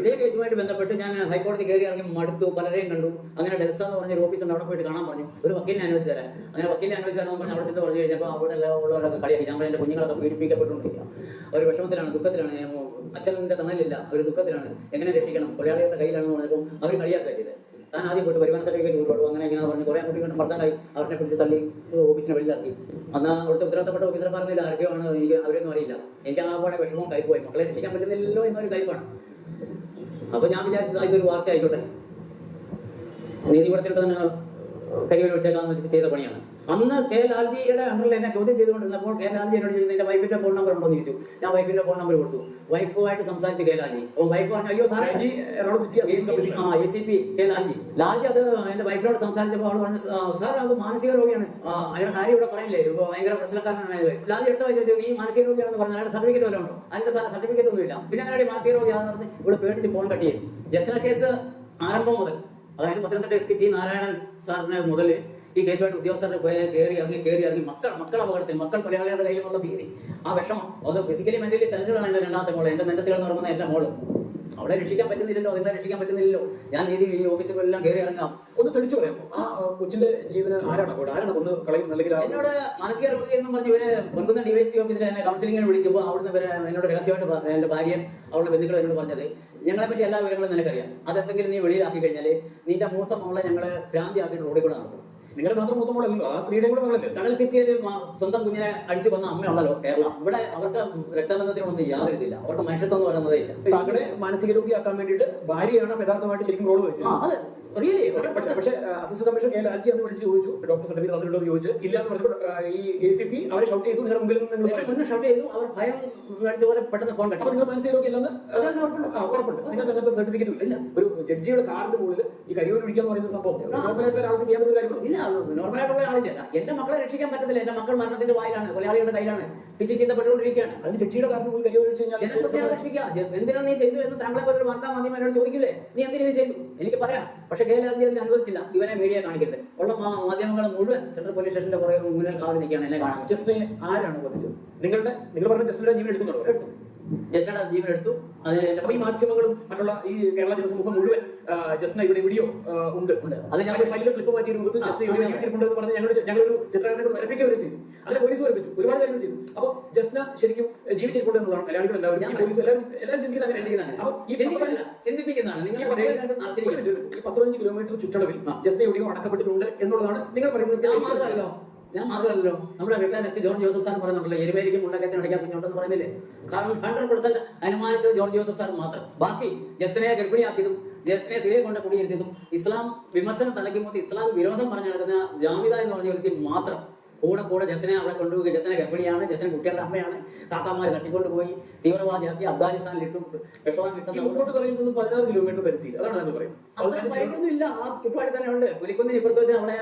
[SPEAKER 3] ഇതേ കേസുമായിട്ട് ബന്ധപ്പെട്ട് ഞാൻ ഹൈക്കോടതി കയറി ഇറങ്ങി മടുത്തു പലരെയും കണ്ടു. അങ്ങനെ ഡെൽസ എന്ന് പറഞ്ഞ ഒരു ഓഫീസുണ്ട് അവിടെ പോയിട്ട് കാണാൻ പറഞ്ഞു. ഒരു വക്കീലിനെ അനുവദിച്ചു തരാൻ അങ്ങനെ വക്കീലിനെ അനുവദിച്ചു തരാൻ പറഞ്ഞ് അവിടെ ചെന്ന് പറഞ്ഞു കഴിഞ്ഞപ്പോൾ അവിടെ എല്ലാം ഉള്ളവരൊക്കെ കളിയാക്കി. ഞങ്ങൾ എന്റെ എന്റെ കുഞ്ഞുങ്ങളൊക്കെ പീഡിപ്പിക്കപ്പെട്ടുകൊണ്ടിരിക്കുക. ഒരു വിഷമത്തിലാണ് ദുഃഖത്തിലാണ്. അച്ഛന്റെ തണലില്ല ഒരു ദുഃഖത്തിലാണ്. എങ്ങനെ രക്ഷിക്കണം? കൊലയാളികളുടെ കയ്യിലാണെന്ന് പറഞ്ഞപ്പോൾ അവർ കളിയാക്കുക ചെയ്തത്. താൻ ആദ്യം പോയിട്ട് വരുമാന സർട്ടിഫിക്കറ്റ് കൊണ്ടുപോകും. അങ്ങനെ ഇങ്ങനെ പറഞ്ഞു. കുറേ കുട്ടി കൊണ്ട് ഭർത്താനായി അവരെ പിടിച്ച് തള്ളി ഓഫീസിനെ വെളിയിലാക്കി അന്ന് അവിടുത്തെ ഉത്തരവാദിത്തപ്പെട്ട ഓഫീസർമാരിൽ ആർക്കെയാണ് എനിക്ക് അവരൊന്നും അറിയില്ല. എനിക്ക് ആ പാടെ വിഷമവും കൈപ്പോയി മക്കളെ രക്ഷിക്കാൻ പറ്റുന്നില്ലല്ലോ എന്നൊരു കൈപ്പാണ് അപ്പൊ ഞാൻ വിചാരിച്ചത് ഒരു വാർത്ത ആയിക്കോട്ടെ. നീതിപീഠത്തിലിട്ട് തന്നെ കരിവൽ വിളിച്ചേക്കാന്ന് വെച്ചിട്ട് ചെയ്ത പണിയാണ്. അന്ന് കെ ലാൽജിയുടെ അണ്ടറിൽ എന്നെ ചോദ്യം ചെയ്തുകൊണ്ടിരുന്നപ്പോൾ കെ ലാൽജി എന്നോട് ചോദിച്ചു നിന്റെ വൈഫിന്റെ ഫോൺ നമ്പർ ഉണ്ടോ എന്ന് ചോദിച്ചു. ഞാൻ വൈഫിന്റെ ഫോൺ നമ്പർ കൊടുത്തു. വൈഫുമായിട്ട് സംസാരിച്ചു കെ ലാൽജി. അപ്പോൾ വൈഫ് പറഞ്ഞു അയ്യോ സാറേ. ആ A C P K Lalji. Lalji അത് എന്റെ വൈഫിനോട് സംസാരിച്ചപ്പോൾ അവൾ പറഞ്ഞു "ആ, സാർ അത് മാനസിക രോഗിയാണ്. അയാളുടെ കാര്യം ഇവിടെ പറയില്ലേ? ഇപ്പൊ ഭയങ്കര പ്രശ്നക്കാരനാണ് അയാൾ." ലാൽജി എടുത്ത ചോദിച്ചു നീ മാനസിക രോഗിയാണെന്ന് പറഞ്ഞു അയാളുടെ സർട്ടിഫിക്കറ്റ് വല്ലതും ഉണ്ടോ? അതിന്റെ സർട്ടിഫിക്കറ്റ് ഒന്നുമില്ല പിന്നെ അങ്ങനെ മാനസിക രോഗിയാണെന്ന് പറഞ്ഞ് ഇവിടെ പേടിച്ച് ഫോൺ കട്ട് ചെയ്യും ജസ്റ്റിന കേസ് ആരംഭം മുതൽ അതായത് Pathanamthitta S P T Narayanan സാറിന് മുതൽ ഈ കേസുമായിട്ട് ഉദ്യോഗസ്ഥരുടെ പോയി കയറി ഇറങ്ങി കയറി ഇറങ്ങി മക്കൾ മക്കൾ അപകടത്തിൽ മക്കൾ കൊലയാളികളുടെ കയ്യിലുള്ള ഭീതി ആ വിഷമം. അത് ഫിസിക്കലി മെന്റലി ചലഞ്ചുകളാണ് എന്റെ രണ്ടാമത്തെ മോൾ. എന്റെ എന്ന് പറയുന്ന എന്റെ മോൾ. അവിടെ രക്ഷിക്കാൻ പറ്റുന്നില്ലല്ലോ നിങ്ങളെ രക്ഷിക്കാൻ പറ്റുന്നില്ലല്ലോ. ഞാൻ നീതി ഈ ഓഫീസുകളെല്ലാം കയറി ഇറങ്ങാം.
[SPEAKER 2] ഒന്ന് തെളിച്ചു പറയാം ആ കൊച്ചിന്റെ ജീവന് ആരാണ്? കൂടെ ആരാണ് ഒന്ന് കളയും? അല്ലെങ്കിൽ
[SPEAKER 3] എന്നോട് മാനസിക രോഗി എന്ന് പറഞ്ഞ് ഇവർ പൊൻകുന്ന ഡിവൈസ് സി ഓഫീസിൽ എന്നെ കൗൺസിലിംഗിന് വിളിക്കുമ്പോൾ അവിടുന്ന് ഇവരെ എന്നോട് രഹസ്യമായിട്ട് എന്റെ ഭാര്യ അവളുടെ ബന്ധുക്കളും എന്നോട് പറഞ്ഞത് ഞങ്ങളെ പറ്റി എല്ലാ വിവരങ്ങളും നിനക്കറിയാം. അതെന്തെങ്കിലും നീ വെളിയിലാക്കി കഴിഞ്ഞാൽ നിന്റെ മൂത്ത മോളെ ഞങ്ങളെ ഭ്രാന്തിയാക്കിയിട്ട് റോഡിൽ കൂടെ നടത്തും.
[SPEAKER 2] നിങ്ങളുടെ മാത്രം മുത്തുമ്പോഴല്ലോ ആ സ്ത്രീയുടെ കൂടെ
[SPEAKER 3] കടൽ ഭിത്തിയിൽ സ്വന്തം കുഞ്ഞിനെ അടിച്ചു കൊന്ന അമ്മയുള്ളല്ലോ കേരളം. ഇവിടെ അവർക്ക് രക്തബന്ധത്തിനൊന്നും യാതൊരു ഇതില്ല അവർക്ക് മനുഷ്യത്വം എന്ന് പറയുന്നതേ ഇല്ല.
[SPEAKER 2] അവിടെ മാനസിക രോഗിയാക്കാൻ വേണ്ടിയിട്ട് ഭാര്യയാണ് യഥാർത്ഥമായിട്ട് ശരിക്കും റോൾ വെച്ചത്. പക്ഷേ അസിസ്റ്റന്റ് കമ്മീഷണർ കെ ലാൽജി വിളിച്ച് ചോദിച്ചു. ഡോക്ടർ സർട്ടിഫിക്കറ്റ് തന്നിട്ടുണ്ടോ എന്ന് ചോദിച്ചു. ഇല്ല എന്ന് പറഞ്ഞപ്പോൾ ഈ എ സി പി അവരെ ഷൗട്ട് ചെയ്തു. നിങ്ങളുടെ മുമ്പിൽ നിന്ന് നിങ്ങൾ
[SPEAKER 3] മുന്നേ ഷൗട്ട് ചെയ്തു. അവർ ഭയം മേടിച്ച പോലെ പെട്ടെന്ന് ഫോൺ
[SPEAKER 2] അപ്പൊ നിങ്ങൾ അല്ലെന്ന്
[SPEAKER 3] അതെന്നെ ഉറപ്പുണ്ട്.
[SPEAKER 2] നിങ്ങൾക്ക് അങ്ങനത്തെ സർട്ടിഫിക്കറ്റ് ഇല്ല. ഒരു ജഡ്ജിയുടെ കാറിന്റെ മുകളിൽ ഈ കരിയോർ എന്ന് പറയുന്ന സംഭവം നോർമലായിട്ടുള്ള ഒരാൾക്ക് ചെയ്യാൻ പറ്റുന്ന
[SPEAKER 3] ഇല്ല നോർമലായിട്ടുള്ള ആളില്ല. എന്റെ മക്കളെ രക്ഷിക്കാൻ പറ്റത്തില്ല. എന്റെ മക്കൾ മരണത്തിന്റെ വായിലാണ് കൊലയാളികളുടെ കയ്യിലാണ് പിച്ച് ചിന്തപ്പെട്ടുകൊണ്ടിരിക്കുകയാണ്
[SPEAKER 2] അതിന് ജഡ്ജിയുടെ കാറിന് മുകളിൽ കരിയോർ
[SPEAKER 3] ജനശ്രദ്ധ
[SPEAKER 2] കഴിഞ്ഞാൽ
[SPEAKER 3] ആകർഷിക്കുക ജ- എന്തിനാ നീ ചെയ്തു എന്ന് താങ്കളെ പോലെ ഒരു വാർത്താ ചോദിക്കില്ലേ? നീ എന്തിനു ചെയ്തു? എനിക്ക് പറയാം. പക്ഷെ കെ ലാൽജി അതിന് അനുവദിച്ചില്ല. ഇവനെ മീഡിയ കാണിക്കരുത്. ഉള്ള മാധ്യമങ്ങൾ മുഴുവൻ സെൻട്രൽ പോലീസ് സ്റ്റേഷന്റെ പുറകെ മുന്നിൽ കാവൽ നിൽക്കുകയാണ് എന്നെ കാണാൻ.
[SPEAKER 2] ജസ്റ്റിനെ ആരാണ് വധിച്ചത് നിങ്ങളുടെ നിങ്ങൾ പറഞ്ഞ ജസ്റ്റിന്റെ ജീവൻ എടുത്തു
[SPEAKER 3] എടുത്തു. ജസ്റ്റിയുടെ ജീവൻ എടുത്തു. അതിന്
[SPEAKER 2] അപ്പൊ ഈ മാധ്യമങ്ങളും മറ്റുള്ള ഈ കേരള ജനസമൂഹം മുഴുവൻ ജസ്റ്റിന് ഇവിടെ വീഡിയോ ഉണ്ട്.
[SPEAKER 3] ഉണ്ട്. അത് ഞാൻ
[SPEAKER 2] പല ക്ലിപ്പ് മാറ്റിയ രൂപത്തിൽ ജസ്റ്റ് ഇവിടെ ജീവിച്ചിട്ടുണ്ട് എന്ന് പറഞ്ഞ് ഞങ്ങൾ ഞങ്ങളൊരു ചിത്രകാരനെ വരപ്പിക്കുക വരെ ചെയ്തു. അതിന് പോലീസ് വരപ്പിച്ചു. ഒരുപാട് കാര്യങ്ങൾ ചെയ്തു. അപ്പൊ ജസ്ന ശരിക്കും ജീവിച്ചിട്ടുണ്ട് എന്നുള്ളതാണ് മലയാളികൾ എല്ലാവരും പോലീസ് എല്ലാവരും എല്ലാം ചിന്തിക്കുന്ന അങ്ങനെ അപ്പൊ ഈ
[SPEAKER 3] ചിന്തിക്കുന്നില്ല ചിന്തിപ്പിക്കുന്നതാണ്. നിങ്ങൾ
[SPEAKER 2] പത്ത്
[SPEAKER 3] ബ്രെയിനിനകത്ത്
[SPEAKER 2] ഒരു ഈ പതിനഞ്ച് കിലോമീറ്റർ ചുറ്റളവിൽ
[SPEAKER 3] ജസ്റ്റിന്
[SPEAKER 2] ജസ്ന എവിടെയോ അടക്കപ്പെട്ടിട്ടുണ്ട് എന്നുള്ളതാണ് നിങ്ങൾ പറയുന്നത്.
[SPEAKER 3] ഞാൻ മാത്രമല്ലോ നമ്മുടെ retire S P George Joseph sir പറയുന്നുണ്ടല്ലോ എരുമേലിക്കും മുണ്ടക്കത്തിന് അടിക്കാൻ കുഞ്ഞുണ്ടെന്ന് പറയുന്നില്ലേ? കാരണം ഹൺഡ്രഡ് പെർസെന്റ് അനുമാനിച്ചത് ജോർജ് ജോസഫ് സാർ മാത്രം. ബാക്കി ജസ്റ്റിനെ ഗർഭിണിയാക്കിയതും ജസ്റ്റിനെ സിറിയെ കൊണ്ട് കുടിയിരുത്തിയതും ഇസ്ലാം വിമർശനം തലയ്ക്കുമ്പോൾ ഇസ്ലാം വിരോധം പറഞ്ഞു നടക്കുന്ന ജാമിത എന്ന് പറഞ്ഞ വ്യക്തി മാത്രം. കൂടെ കൂടെ ജസ്റ്റിനെ അവിടെ കൊണ്ടുപോയി ജസ്റ്റിനെ ഗർഭിണിയാണ് ജസ്റ്റിനെ കുട്ടികളുടെ അമ്മയാണ്. കാക്കാമാർ തട്ടിക്കൊണ്ടുപോയി തീവ്രവാദിയാക്കി
[SPEAKER 2] ഈ
[SPEAKER 3] കിട്ടുന്ന
[SPEAKER 2] മുക്കോട്ട് പറയുന്നത് പതിനാറ് കിലോമീറ്റർ പരിധി അതാണ് പറയുന്നത്.
[SPEAKER 3] അവിടെ പരിധിയൊന്നുമില്ല. ആ ചുറ്റുപാട് തന്നെ ഉണ്ട്. പുലിക്കുന്നിന് ഇപ്പുറത്ത് വെച്ച് നമ്മളെ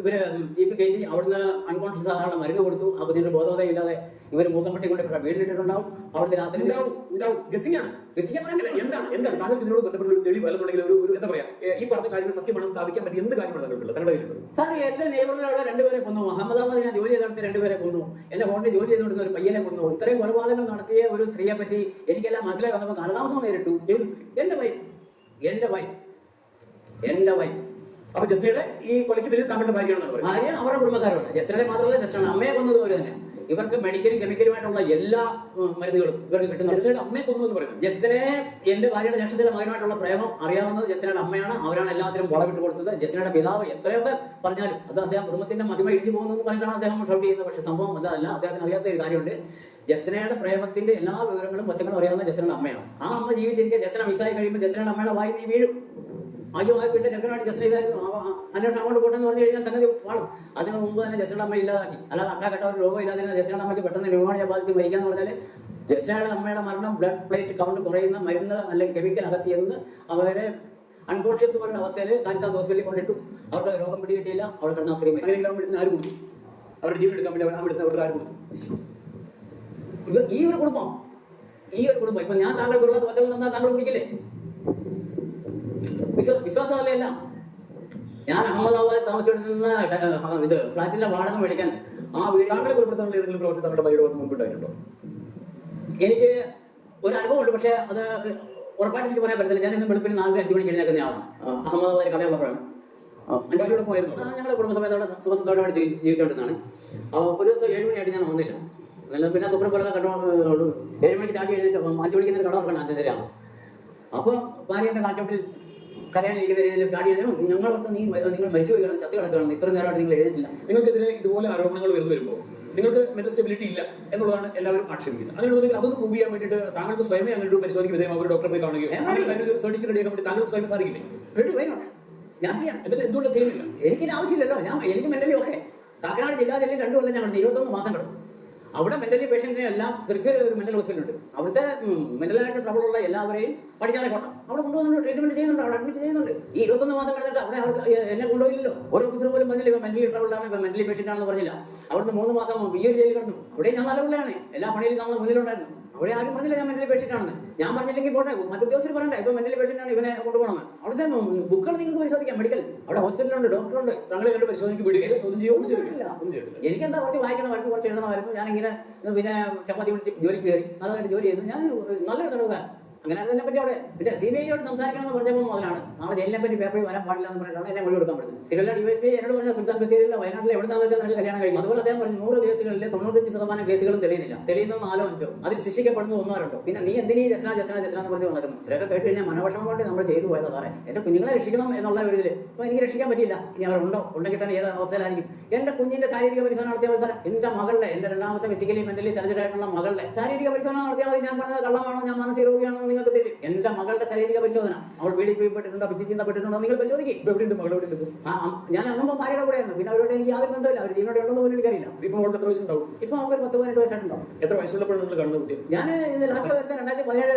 [SPEAKER 3] ഇവർ ജീപ്പ് കയറ്റി അവിടുന്ന് അൺകോൺഷ്യസ് ആകാനുള്ള മരുന്ന് കൊടുത്തു. അപ്പൊ ഇതിന്റെ ബോധോദയമില്ലാതെ ഇവർ മൂക്കമ്പട്ടി കൊണ്ട് വീട്ടിലിട്ടുണ്ടാവും രാത്രി
[SPEAKER 2] എന്താണ് എന്താണ്? താങ്കൾക്ക് ഇതിനോട് ബന്ധപ്പെട്ട ഒരു തെളിവ് അല്ലെന്നുണ്ടെങ്കിൽ ഒരു എന്താ പറയാ ഈ പറഞ്ഞ കാര്യങ്ങൾ സത്യമാണ് സ്ഥാപിക്കാൻ പറ്റിയ എന്ത് കാര്യമാണ് താങ്കളുള്ളത് താങ്കളുടെ കയ്യിലുള്ളത്?
[SPEAKER 3] സാർ എന്റെ നെയ്ബറിലുള്ള രണ്ടുപേരെ കൊന്നു. അഹമ്മദാബാദ് ഞാൻ ജോലി ചെയ്തെടുത്ത് രണ്ടുപേരെ കൊന്നു. എന്റെ ഫോണിൽ ജോലി ചെയ്തുകൊണ്ടിരുന്ന ഒരു പയ്യനെ കൊന്നു. ഇത്രയും കൊലപാതകങ്ങൾ നടത്തിയ ഒരു സ്ത്രീയെ പറ്റി എനിക്കെല്ലാം മനസ്സിലായി വന്നപ്പോൾ കാലതാമസം നേരിട്ടു. എന്റെ വൈഫ് എന്റെ വൈഫ് എന്റെ വൈഫ്
[SPEAKER 2] അപ്പൊ ജസ്റ്റിയുടെ ഈ കൊലയ്ക്ക് പിന്നിൽ താങ്കളുടെ ഭാര്യയാണെന്ന്
[SPEAKER 3] ഭാര്യ അവരുടെ കുടുംബക്കാരാണ് ജസ്റ്റിയുടെ മാത്രമല്ല ജസ്റ്റാണ് അമ്മയെ കൊന്നത് പോലെ തന്നെ. ഇവർക്ക് മെഡിക്കലും കെമിക്കലുമായിട്ടുള്ള എല്ലാ മരുന്നുകളും ഇവർക്ക് കിട്ടുന്ന
[SPEAKER 2] ജസ്റ്റിയുടെ അമ്മയെ കൊന്നു എന്ന് പറയുന്നത്.
[SPEAKER 3] ജസ്റ്റിനെ എന്റെ ഭാര്യയുടെ ജസ്റ്റിന്റെ മകനുമായിട്ടുള്ള പ്രേമം അറിയാവുന്നത് ജസ്റ്റിനയുടെ അമ്മയാണ്. അവരാണ് എല്ലാത്തിനും വളവിട്ട് കൊടുത്തത്. ജസ്റ്റിനയുടെ പിതാവ് എത്രയൊക്കെ പറഞ്ഞാലും അത് അദ്ദേഹം കുടുംബത്തിന്റെ മഹിമ ഇടിഞ്ഞു പോകുന്നു പറഞ്ഞിട്ടാണ് അദ്ദേഹം ഷൗട്ട് ചെയ്യുന്നത്. പക്ഷെ സംഭവം അതല്ല. അദ്ദേഹത്തിന് അറിയാത്ത ഒരു കാര്യമുണ്ട്. ജസ്റ്റിനയുടെ പ്രേമത്തിന്റെ എല്ലാ വിവരങ്ങളും വശങ്ങളും അറിയാവുന്ന ജസ്റ്റിനയുടെ അമ്മയാണ്. ആ അമ്മ ജീവിച്ചിരിക്കുക ജസ്റ്റിനെ മിസ്സായി കഴിയുമ്പോൾ ജസ്റ്റിനയുടെ അമ്മയുടെ വായി നീ വീഴും. അയ്യോ ആ വീട്ടിലെ ചെറുക്കനായിട്ട് ജസ്റ്റിനെ ഇതായിരുന്നു അന്വേഷണം അങ്ങോട്ട് പോട്ടെന്ന് പറഞ്ഞു കഴിഞ്ഞാൽ സംഗതി വാളും. അതിന് മുമ്പ് തന്നെ ജസ്റ്റിനയുടെ അമ്മ ഇല്ലാതാക്കി. അല്ലാതെ അക്കാ കെട്ട ഒരു രോഗം ഇല്ലാതിരുന്ന ജസ്റ്റിനയുടെ അമ്മയ്ക്ക് പെട്ടെന്ന് ന്യൂമോണിയ ബാധിച്ച് മരിക്കാന്ന് പറഞ്ഞാൽ ജസ്റ്റിനയുടെ അമ്മയുടെ മരണം ബ്ലഡ് പ്ലേറ്റ് കൗണ്ട് കുറയുന്ന മരുന്ന് അല്ലെങ്കിൽ കെമിക്കൽ അകത്തിയെന്ന് അവരെ അൺകോൺഷ്യസ് പറയുന്ന അവസ്ഥയിൽ കാനിത്താസ് ഹോസ്പിറ്റലിൽ കൊണ്ടിട്ടു. അവർക്ക് രോഗം പിടികിട്ടിയില്ല അവിടെ കിടന്ന സ്ത്രീ
[SPEAKER 2] അങ്ങനെ മെഡിസിൻ ആര് കൊടുത്തു? അവരുടെ ജീവൻ എടുക്കാൻ വേണ്ടി അവർ ആ മെഡിസിൻ അവർക്ക് ആര് കൊടുത്തു?
[SPEAKER 3] ഈ ഒരു കുടുംബം ഈ ഒരു കുടുംബം. ഇപ്പൊ ഞാൻ താങ്കളുടെ ഒരു ഗ്ലാസ് തന്നാൽ താങ്കൾ കുടിക്കില്ലേ? വിശ്വാസ വിശ്വാസമല്ല ഞാൻ അഹമ്മദാബാദിൽ താമസിച്ചിരുന്ന ഇത് ഫ്ലാറ്റിന്റെ വാടക മേടിക്കാൻ ആ വീട്
[SPEAKER 2] താങ്കളെ കൊലപ്പെടുത്താനുള്ള ഏതെങ്കിലും പ്രവർത്തി താങ്കളുടെ മൈഡ് വന്ന് മുമ്പുണ്ടായിട്ടുണ്ടോ
[SPEAKER 3] എനിക്ക് ഒരു അനുഭവമുണ്ട് പക്ഷേ അത് ഉറപ്പായിട്ട് എനിക്ക് പറയാൻ പറ്റത്തില്ല. ഞാൻ ഇന്ന് വെളുപ്പിന് നാല് അഞ്ച് മണി എഴുന്നേക്കുന്ന ആളാണ് അഹമ്മദാബാദിൽ കഥയുള്ളപ്പോഴാണ് കടയുള്ളപ്പോഴാണ് ആ, അഞ്ച്
[SPEAKER 2] ഭാര്യയോടൊപ്പം
[SPEAKER 3] ഞങ്ങളുടെ കുടുംബസമയത്തോടെ സുഖസന്തോഷമായിട്ട് ജീവി- ജീവിച്ചുകൊണ്ടിരുന്നതാണ്. അപ്പോൾ ഒരു ദിവസം ഏഴ് മണിയായിട്ട് ഞാൻ വന്നില്ല. എന്നാൽ പിന്നെ സ്വപ്നം പോലെ കണ്ടു ഏഴ് മണിക്ക് എഴുതിയിട്ട് അഞ്ച് മണിക്ക് കട അഞ്ചു നേരമാണ് അപ്പോൾ ഭാര്യ എന്റെ കാഴ്ചോട്ടിൽ കരയാനിരിക്കുന്ന രീതിയിൽ കാടി എഴുതുന്നു ഞങ്ങളൊക്കെ നീ നിങ്ങൾ മരിച്ചു പോയി ചത്തി കിടക്കണം ഇത്ര നേരമായിട്ട് നിങ്ങൾ എഴുതിയിട്ടില്ല.
[SPEAKER 2] നിങ്ങൾക്കെതിരെ ഇതുപോലെ ആരോപണങ്ങൾ ഉയർന്നു വരുമ്പോൾ നിങ്ങൾക്ക് മെന്റൽ സ്റ്റെബിലിറ്റി ഇല്ല എന്നുള്ളതാണ് എല്ലാവരും ആക്ഷേപിക്കുന്നത്. അങ്ങനെയാണെന്നുണ്ടെങ്കിൽ അതൊന്ന് പ്രൂവ് ചെയ്യാൻ വേണ്ടിയിട്ട് താങ്കൾക്ക് സ്വയമേ അങ്ങനെ ഒരു പരിശോധനയ്ക്ക് വിധേയം അവർ ഡോക്ടറെ പോയി കാണുകയോ ഒരു സർട്ടിഫിക്കറ്റ് റെഡിയാക്കാൻ വേണ്ടി താങ്കൾ സ്വയം സാധിക്കില്ലേ?
[SPEAKER 3] ഞാൻ
[SPEAKER 2] എന്നിട്ട് എന്തുകൊണ്ട് ചെയ്യുന്നില്ല?
[SPEAKER 3] എനിക്ക് ആവശ്യമില്ലല്ലോ. ഞാൻ എനിക്ക് മെന്റലി ഓക്കെ കാക്കനാട് ജില്ലാ ജില്ലയിൽ രണ്ടു കൊല്ലം കിടന്നു ഇരുപത്തൊന്ന് മാസം കിടന്നു. അവിടെ മെന്റലി പേഷ്യന്റിനെ എല്ലാം തൃശ്ശൂർ ഒരു മെന്റൽ ഹോസ്പിറ്റലുണ്ട് അവിടുത്തെ മെന്റലായിട്ട് ട്രബിൾ ഉള്ള എല്ലാവരെയും പഠിക്കാതെ കോട്ടം അവിടെ കൊണ്ടുവന്നു ട്രീറ്റ്മെന്റ് ചെയ്യുന്നുണ്ട് അവിടെ അഡ്മിറ്റ് ചെയ്യുന്നുണ്ട്. ഈ ഇരുപത്തൊന്ന് മാസം കഴിഞ്ഞിട്ട് അവിടെ അവർക്ക് എന്നെ കൊണ്ടുപോയില്ലല്ലോ. ഓരോ ഓഫീസർ പോലും പറഞ്ഞില്ല ഇപ്പൊ മെന്റലി ട്രബിൾ ആണ് ഇപ്പൊ മെന്റലി പേഷ്യന്റ് ആണെന്ന് പറഞ്ഞില്ല. അവിടുന്ന് മൂന്ന് മാസം ബി എ ജയിലിൽ കിടന്നു. അവിടെ ഞാൻ നല്ല പിള്ളയാണ്. എല്ലാ പണിയിലും നമ്മൾ മുന്നിലുണ്ടായിരുന്നു. അവിടെ ആരും പറഞ്ഞില്ല ഞാൻ മെന്റലി പേഷ്യന്റ് ആണെന്ന്. ഞാൻ പറഞ്ഞില്ലെങ്കിൽ പോട്ടെ മറ്റു ഉദ്യോഗസ്ഥർ പറയണ്ടേ ഇപ്പൊ മെന്റലി പേഷ്യന്റ് ആണ് ഇവനെ കൊണ്ടുപോകണമെന്ന്. അവിടുത്തെ ബുക്കുകൾ നിങ്ങൾക്ക് പരിശോധിക്കാം മെഡിക്കൽ അവിടെ ഹോസ്പിറ്റലുണ്ട് ഡോക്ടറുണ്ട്
[SPEAKER 2] താങ്കളെ കണ്ട് പരിശോധനയ്ക്ക് വിടുകയോ ഒന്നും ഒന്നും ചെയ്തിട്ടില്ല.
[SPEAKER 3] എനിക്കെന്താ കുറച്ച് വായിക്കണമായിരുന്നു കുറച്ച് എഴുതണമായിരുന്നു. ഞാൻ ഇങ്ങനെ പിന്നെ ചപ്പാത്തി വിളിച്ച് ജോലിക്ക് കയറി. നല്ലതായിട്ട് ജോലി ചെയ്തു. ഞാൻ നല്ലൊരു തടവുകാരൻ. അങ്ങനെ അതിനെ പറ്റി അവിടെ പിന്നെ സി ബി ഐയോട് സംസാരിക്കണം എന്ന് പറഞ്ഞപ്പോൾ മുതലാണ്. നാളെ ജയിലിനെ പറ്റി പേപ്പറിൽ വരാൻ പാടില്ല എന്ന് പറഞ്ഞിട്ടാണ് എന്നെ മൊഴി കൊടുക്കാൻ പറ്റുന്നത് തിരുവല്ല ഡി എസ് പി എന്നോട് പറഞ്ഞ സുൽത്താൻ ബത്തേരിയിലെ വയനാട്ടിൽ എവിടുന്നാന്ന് വെച്ചാൽ നല്ല കല്യാണം കഴിയും അതുപോലെ അദ്ദേഹം പറഞ്ഞു നൂറ് കേസുകളിൽ തൊണ്ണൂറ്റഞ്ച് ശതമാനം കേസുകളും തെളിയുന്നില്ല. തെളിയുന്നത് നാലോ അഞ്ചോ. അതിൽ ശിക്ഷിക്കപ്പെടുന്നത് ഒന്നോ രണ്ടോ. പിന്നെ നീ എന്തിനീ രചന രചന രചന എന്ന് പറഞ്ഞ് നടക്കുന്നു? ഇത്രയൊക്കെ കേട്ട് കഴിഞ്ഞാൽ മനോവിഷമം കൊണ്ട് നമ്മൾ ചെയ്തു പോയത് സാറേ. എന്റെ കുഞ്ഞുങ്ങളെ രക്ഷിക്കണം എന്നുള്ള ഒരു ഇതിൽ അപ്പൊ എനിക്ക് രക്ഷിക്കാൻ പറ്റില്ല ഇനി അവരുണ്ടോ? ഉണ്ടെങ്കിൽ തന്നെ ഏത് അവസ്ഥയിലായിരിക്കും? എന്റെ കുഞ്ഞിന്റെ ശാരീരിക പരിശോധന നടത്തിയ അവസരം എന്റെ മകളുടെ എന്റെ രണ്ടാമത്തെ ഫിസിക്കലി മെന്റലി തെരഞ്ഞെടുക്കാനുള്ള മകളുടെ ശാരീരിക പരിശോധന നടത്തിയാൽ ഞാൻ പറഞ്ഞത് കള്ളമാണോ? ഞാൻ മാനസിക രോഗിയാണോ നിങ്ങൾക്ക് തരും എന്റെ മകളുടെ ശാരീരിക പരിശോധന. അവൾ പീഡിപ്പിക്കപ്പെട്ടിട്ടുണ്ടോ പിച്ചി ചിന്തപ്പെട്ടിട്ടുണ്ടോ നിങ്ങൾ പരിശോധിക്കും.
[SPEAKER 2] എവിടെ എവിടെയുണ്ട്? മകൾ എവിടെയുണ്ട്
[SPEAKER 3] ആ, ഞാൻ അന്നും ഭാര്യയുടെ കൂടെയായിരുന്നു. പിന്നെ അവരോട് എനിക്ക് യാതൊരു ബന്ധമില്ല അവർ ജീവനോടെ ഉണ്ടെന്ന് പോലും എനിക്കറിയില്ല.
[SPEAKER 2] ഇപ്പൊ അവൾക്ക് എത്ര വയസ്സുണ്ടാവും?
[SPEAKER 3] ഇപ്പൊ അവർക്ക് പത്ത് പതിനെട്ട് വയസ്സായിട്ടുണ്ടോ
[SPEAKER 2] എത്ര വയസ്സുള്ളപ്പോൾ നിങ്ങൾ കണ്ടു കുട്ടി
[SPEAKER 3] ഞാൻ ഇന്ന് ലാസ്റ്റ് വരുന്ന രണ്ടായിരത്തി പതിനേഴ്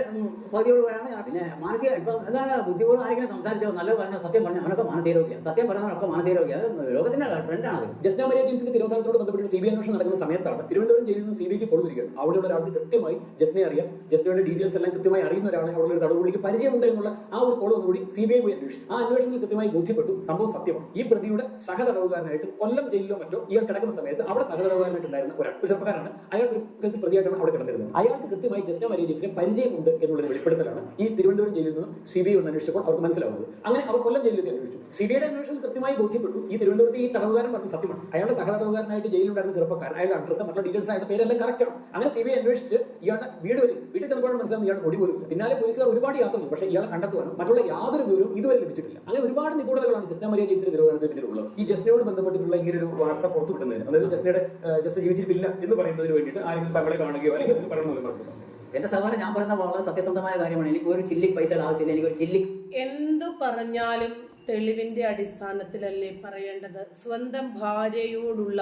[SPEAKER 3] പതിനോടുകൂടെയാണ് ഞാൻ പിന്നെ മാനസിക ഇപ്പൊ എന്താണ് ബുദ്ധിപൂർവം ആരെങ്കിലും സംസാരിച്ചോ? നല്ല പറഞ്ഞോ? സത്യം പറഞ്ഞു? അവനൊക്കെ മാനസിക രോഗിയാണ് സത്യം പറഞ്ഞവനൊക്കെ മാനസിക രോഗിയാണ് അത് ലോകത്തിന്റെ ട്രെൻഡാണ്
[SPEAKER 2] ജസ്ന മരിയ ജെയിംസിന്റെ തിരുവനന്തപുരത്തോട് ബന്ധപ്പെട്ട് സി ബി അന്വേഷണം നടക്കുന്ന സമയത്താണ് തിരുവനന്തപുരം ജയിലിൽ നിന്ന് സി ബിക്ക് കോൾ വരികയാണ്. അവിടെയുള്ള ഒരാൾക്ക് കൃത്യമായി ജസ്നെ അറിയാം. ജസ്നയുടെ ഡീറ്റെയിൽസ് എല്ലാം കൃത്യമായി അറിയുന്ന ഒരാളെ അവിടെ ഒരു തടവുള്ളിക്ക് പരിചയമുണ്ട് എന്നുള്ള ആ ഒരു കോളം കൂടി സി ബി ഐ പോയി അന്വേഷിച്ചു. ആ അന്വേഷണത്തിൽ കൃത്യമായി ബോധ്യപ്പെട്ടു. സംഭവം സത്യമാണ്. ഈ പ്രതിയുടെ സഹതടവുകാരനായിട്ട് കൊല്ലം ജയിലിലോ മറ്റോ ഇയാൾ കിടക്കുന്ന സമയത്ത് അവിടെ സഹതടവുകാരനായിട്ടുണ്ടായിരുന്ന ഒരാൾ ഒരു ചെറുപ്പക്കാരാണ് അയാൾ ഒരു കേസ് പ്രതിയായിട്ടാണ് അവിടെ കിടന്നിരുന്നത്. അയാൾക്ക് കൃത്യമായി ജസ്ന മരിയ ജോസിനെ പരിചയമുണ്ട് എന്നുള്ളൊരു വെളിപ്പെടുത്തലാണ് ഈ തിരുവനന്തപുരം ജയിലിൽ നിന്ന് സി ബി ഐ ഒന്ന് അന്വേഷിച്ചപ്പോൾ അവർക്ക് മനസ്സിലാവുന്നത്. അങ്ങനെ അവർ കൊല്ലം ജയിലിലേക്ക് അന്വേഷിച്ചു. സി ബി ഐയുടെ അന്വേഷണം കൃത്യമായി ബോധ്യപ്പെട്ടു. ഈ തിരുവനന്തപുരത്ത് ഈ തടവുകാരൻ പറഞ്ഞ സത്യമാണ്. അയാളുടെ സഹതടവുകാരനായിട്ട് ജയിലിലുണ്ടായിരുന്ന ചെറുപ്പക്കാരൻ അയാളുടെ അഡ്രസ്സ് മറ്റുള്ള ഡീറ്റെയിൽസ് ആയിട്ട് പേരെല്ലാം കറക്റ്റ് ആണ്. അങ്ങനെ സി ബി ഐ അന്വേഷിച്ച് ഇയാളുടെ വീട് വരും വീട്ടിൽ ചെന്നപ്പോഴാണ് മനസ്സിലാവുന്നത് ഇയാളുടെ പൊടി പോലും. പിന്നാലെ പോലീസുകാർ ഒരുപാട് യാത്ര ചെയ്തു. പക്ഷേ ഇയാളെ കണ്ടെത്തുവാനും മറ്റുള്ള യാതൊരു വിവരവും ഇതുവരെ ലഭിച്ചിട്ടില്ല. അങ്ങനെ ഒരുപാട് നിഗൂഢതകളാണ് ജസ്ന മരിയ ജെയിംസിന്റെ തിരുവനന്തപുരത്തിന് പിന്നിലുള്ളത്. ഈ ജസ്നയോട് ബന്ധപ്പെട്ടിട്ടുള്ള ഇങ്ങനെ ഒരു വാർത്ത പുറത്തു വിടുന്നതിന് അതായത് ജസ്നയുടെ ജസ്റ്റ് ജീവിച്ചിട്ടില്ല എന്ന് പറയുന്നതിന് വേണ്ടിയിട്ട് ആരെങ്കിലും തങ്ങളെ കാണുകയോ അല്ലെങ്കിൽ പറയണമെന്ന് പറഞ്ഞു
[SPEAKER 3] എന്റെ സഹോദരൻ ഞാൻ പറയുന്ന വളരെ സത്യസന്ധമായ കാര്യമാണ്. എനിക്ക് ഒരു ചില്ലി പൈസയുടെ ആവശ്യമില്ല. എനിക്ക് ഒരു ചില്ലി
[SPEAKER 1] എന്തു പറഞ്ഞാലും തെളിവിന്റെ അടിസ്ഥാനത്തിലല്ലേ പറയേണ്ടത്? സ്വന്തം ഭാര്യയോടുള്ള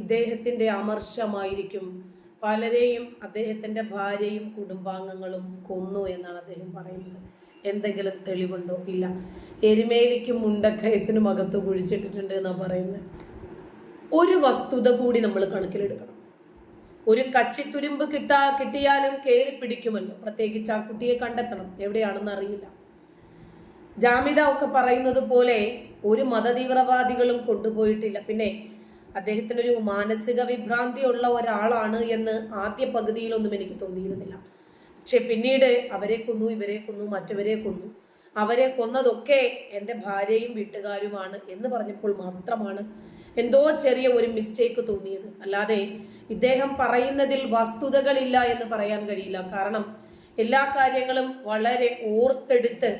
[SPEAKER 1] ഇദ്ദേഹത്തിന്റെ അമർഷമായിരിക്കും പലരെയും അദ്ദേഹത്തിന്റെ ഭാര്യയും കുടുംബാംഗങ്ങളും കൊന്നു എന്നാണ് അദ്ദേഹം പറയുന്നത്. എന്തെങ്കിലും തെളിവുണ്ടോ? ഇല്ല. എരുമേലിക്കും മുണ്ടക്കയത്തിനും അകത്ത് കുഴിച്ചിട്ടിട്ടുണ്ട് എന്നാണ് പറയുന്നത്. ഒരു വസ്തുത കൂടി നമ്മൾ കണക്കിലെടുക്കണം. ഒരു കച്ചിത്തുരുമ്പ് കിട്ടാ കിട്ടിയാലും കയറി പിടിക്കുമല്ലോ. പ്രത്യേകിച്ച് ആ കുട്ടിയെ കണ്ടെത്തണം. എവിടെയാണെന്ന് അറിയില്ല. ജാമിത ഒക്കെ പറയുന്നത് പോലെ ഒരു മതതീവ്രവാദികളും കൊണ്ടുപോയിട്ടില്ല. പിന്നെ അദ്ദേഹത്തിനൊരു മാനസിക വിഭ്രാന്തി ഉള്ള ഒരാളാണ് എന്ന് ആദ്യ പകുതിയിലൊന്നും എനിക്ക് തോന്നിയിരുന്നില്ല. പക്ഷെ പിന്നീട് അവരെ കൊന്നു ഇവരെ കൊന്നു മറ്റവരെ കൊന്നു. അവരെ കൊന്നതൊക്കെ എന്റെ ഭാര്യയും വീട്ടുകാരുമാണ് എന്ന് പറഞ്ഞപ്പോൾ മാത്രമാണ് എന്തോ ചെറിയ ഒരു മിസ്റ്റേക്ക് തോന്നിയത്. അല്ലാതെ ഇദ്ദേഹം പറയുന്നതിൽ വസ്തുതകളില്ല എന്ന് പറയാൻ കഴിയില്ല. കാരണം എല്ലാ കാര്യങ്ങളും വളരെ ഓർത്തെടുത്ത്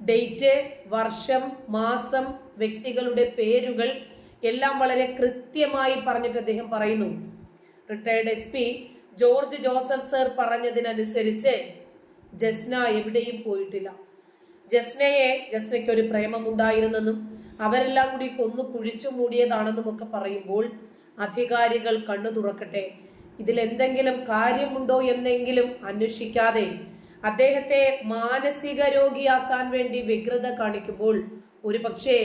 [SPEAKER 1] ഡേറ്റ് വർഷം മാസം വ്യക്തികളുടെ പേരുകൾ എല്ലാം വളരെ കൃത്യമായി പറഞ്ഞിട്ട് അദ്ദേഹം പറയുന്നു. Retired S P George Joseph sir പറഞ്ഞതിനനുസരിച്ച് Jasna എവിടെയും പോയിട്ടില്ല. ജസ്നയെ ജസ്നയ്ക്ക് ഒരു പ്രേമം ഉണ്ടായിരുന്നെന്നും അവരെല്ലാം കൂടി കൊന്നു കുഴിച്ചു മൂടിയതാണെന്നും ഒക്കെ പറയുമ്പോൾ അധികാരികൾ കണ്ണു തുറക്കട്ടെ. ഇതിൽ എന്തെങ്കിലും കാര്യമുണ്ടോ എന്നെങ്കിലും അന്വേഷിക്കാതെ അദ്ദേഹത്തെ മാനസിക രോഗിയാക്കാൻ വേണ്ടി വ്യഗ്രത കാണിക്കുമ്പോൾ ഒരു പക്ഷേ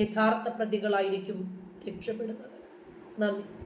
[SPEAKER 1] യഥാർത്ഥ പ്രതികളായിരിക്കും. രക്ഷപ്പെടുന്നത്. നന്ദി.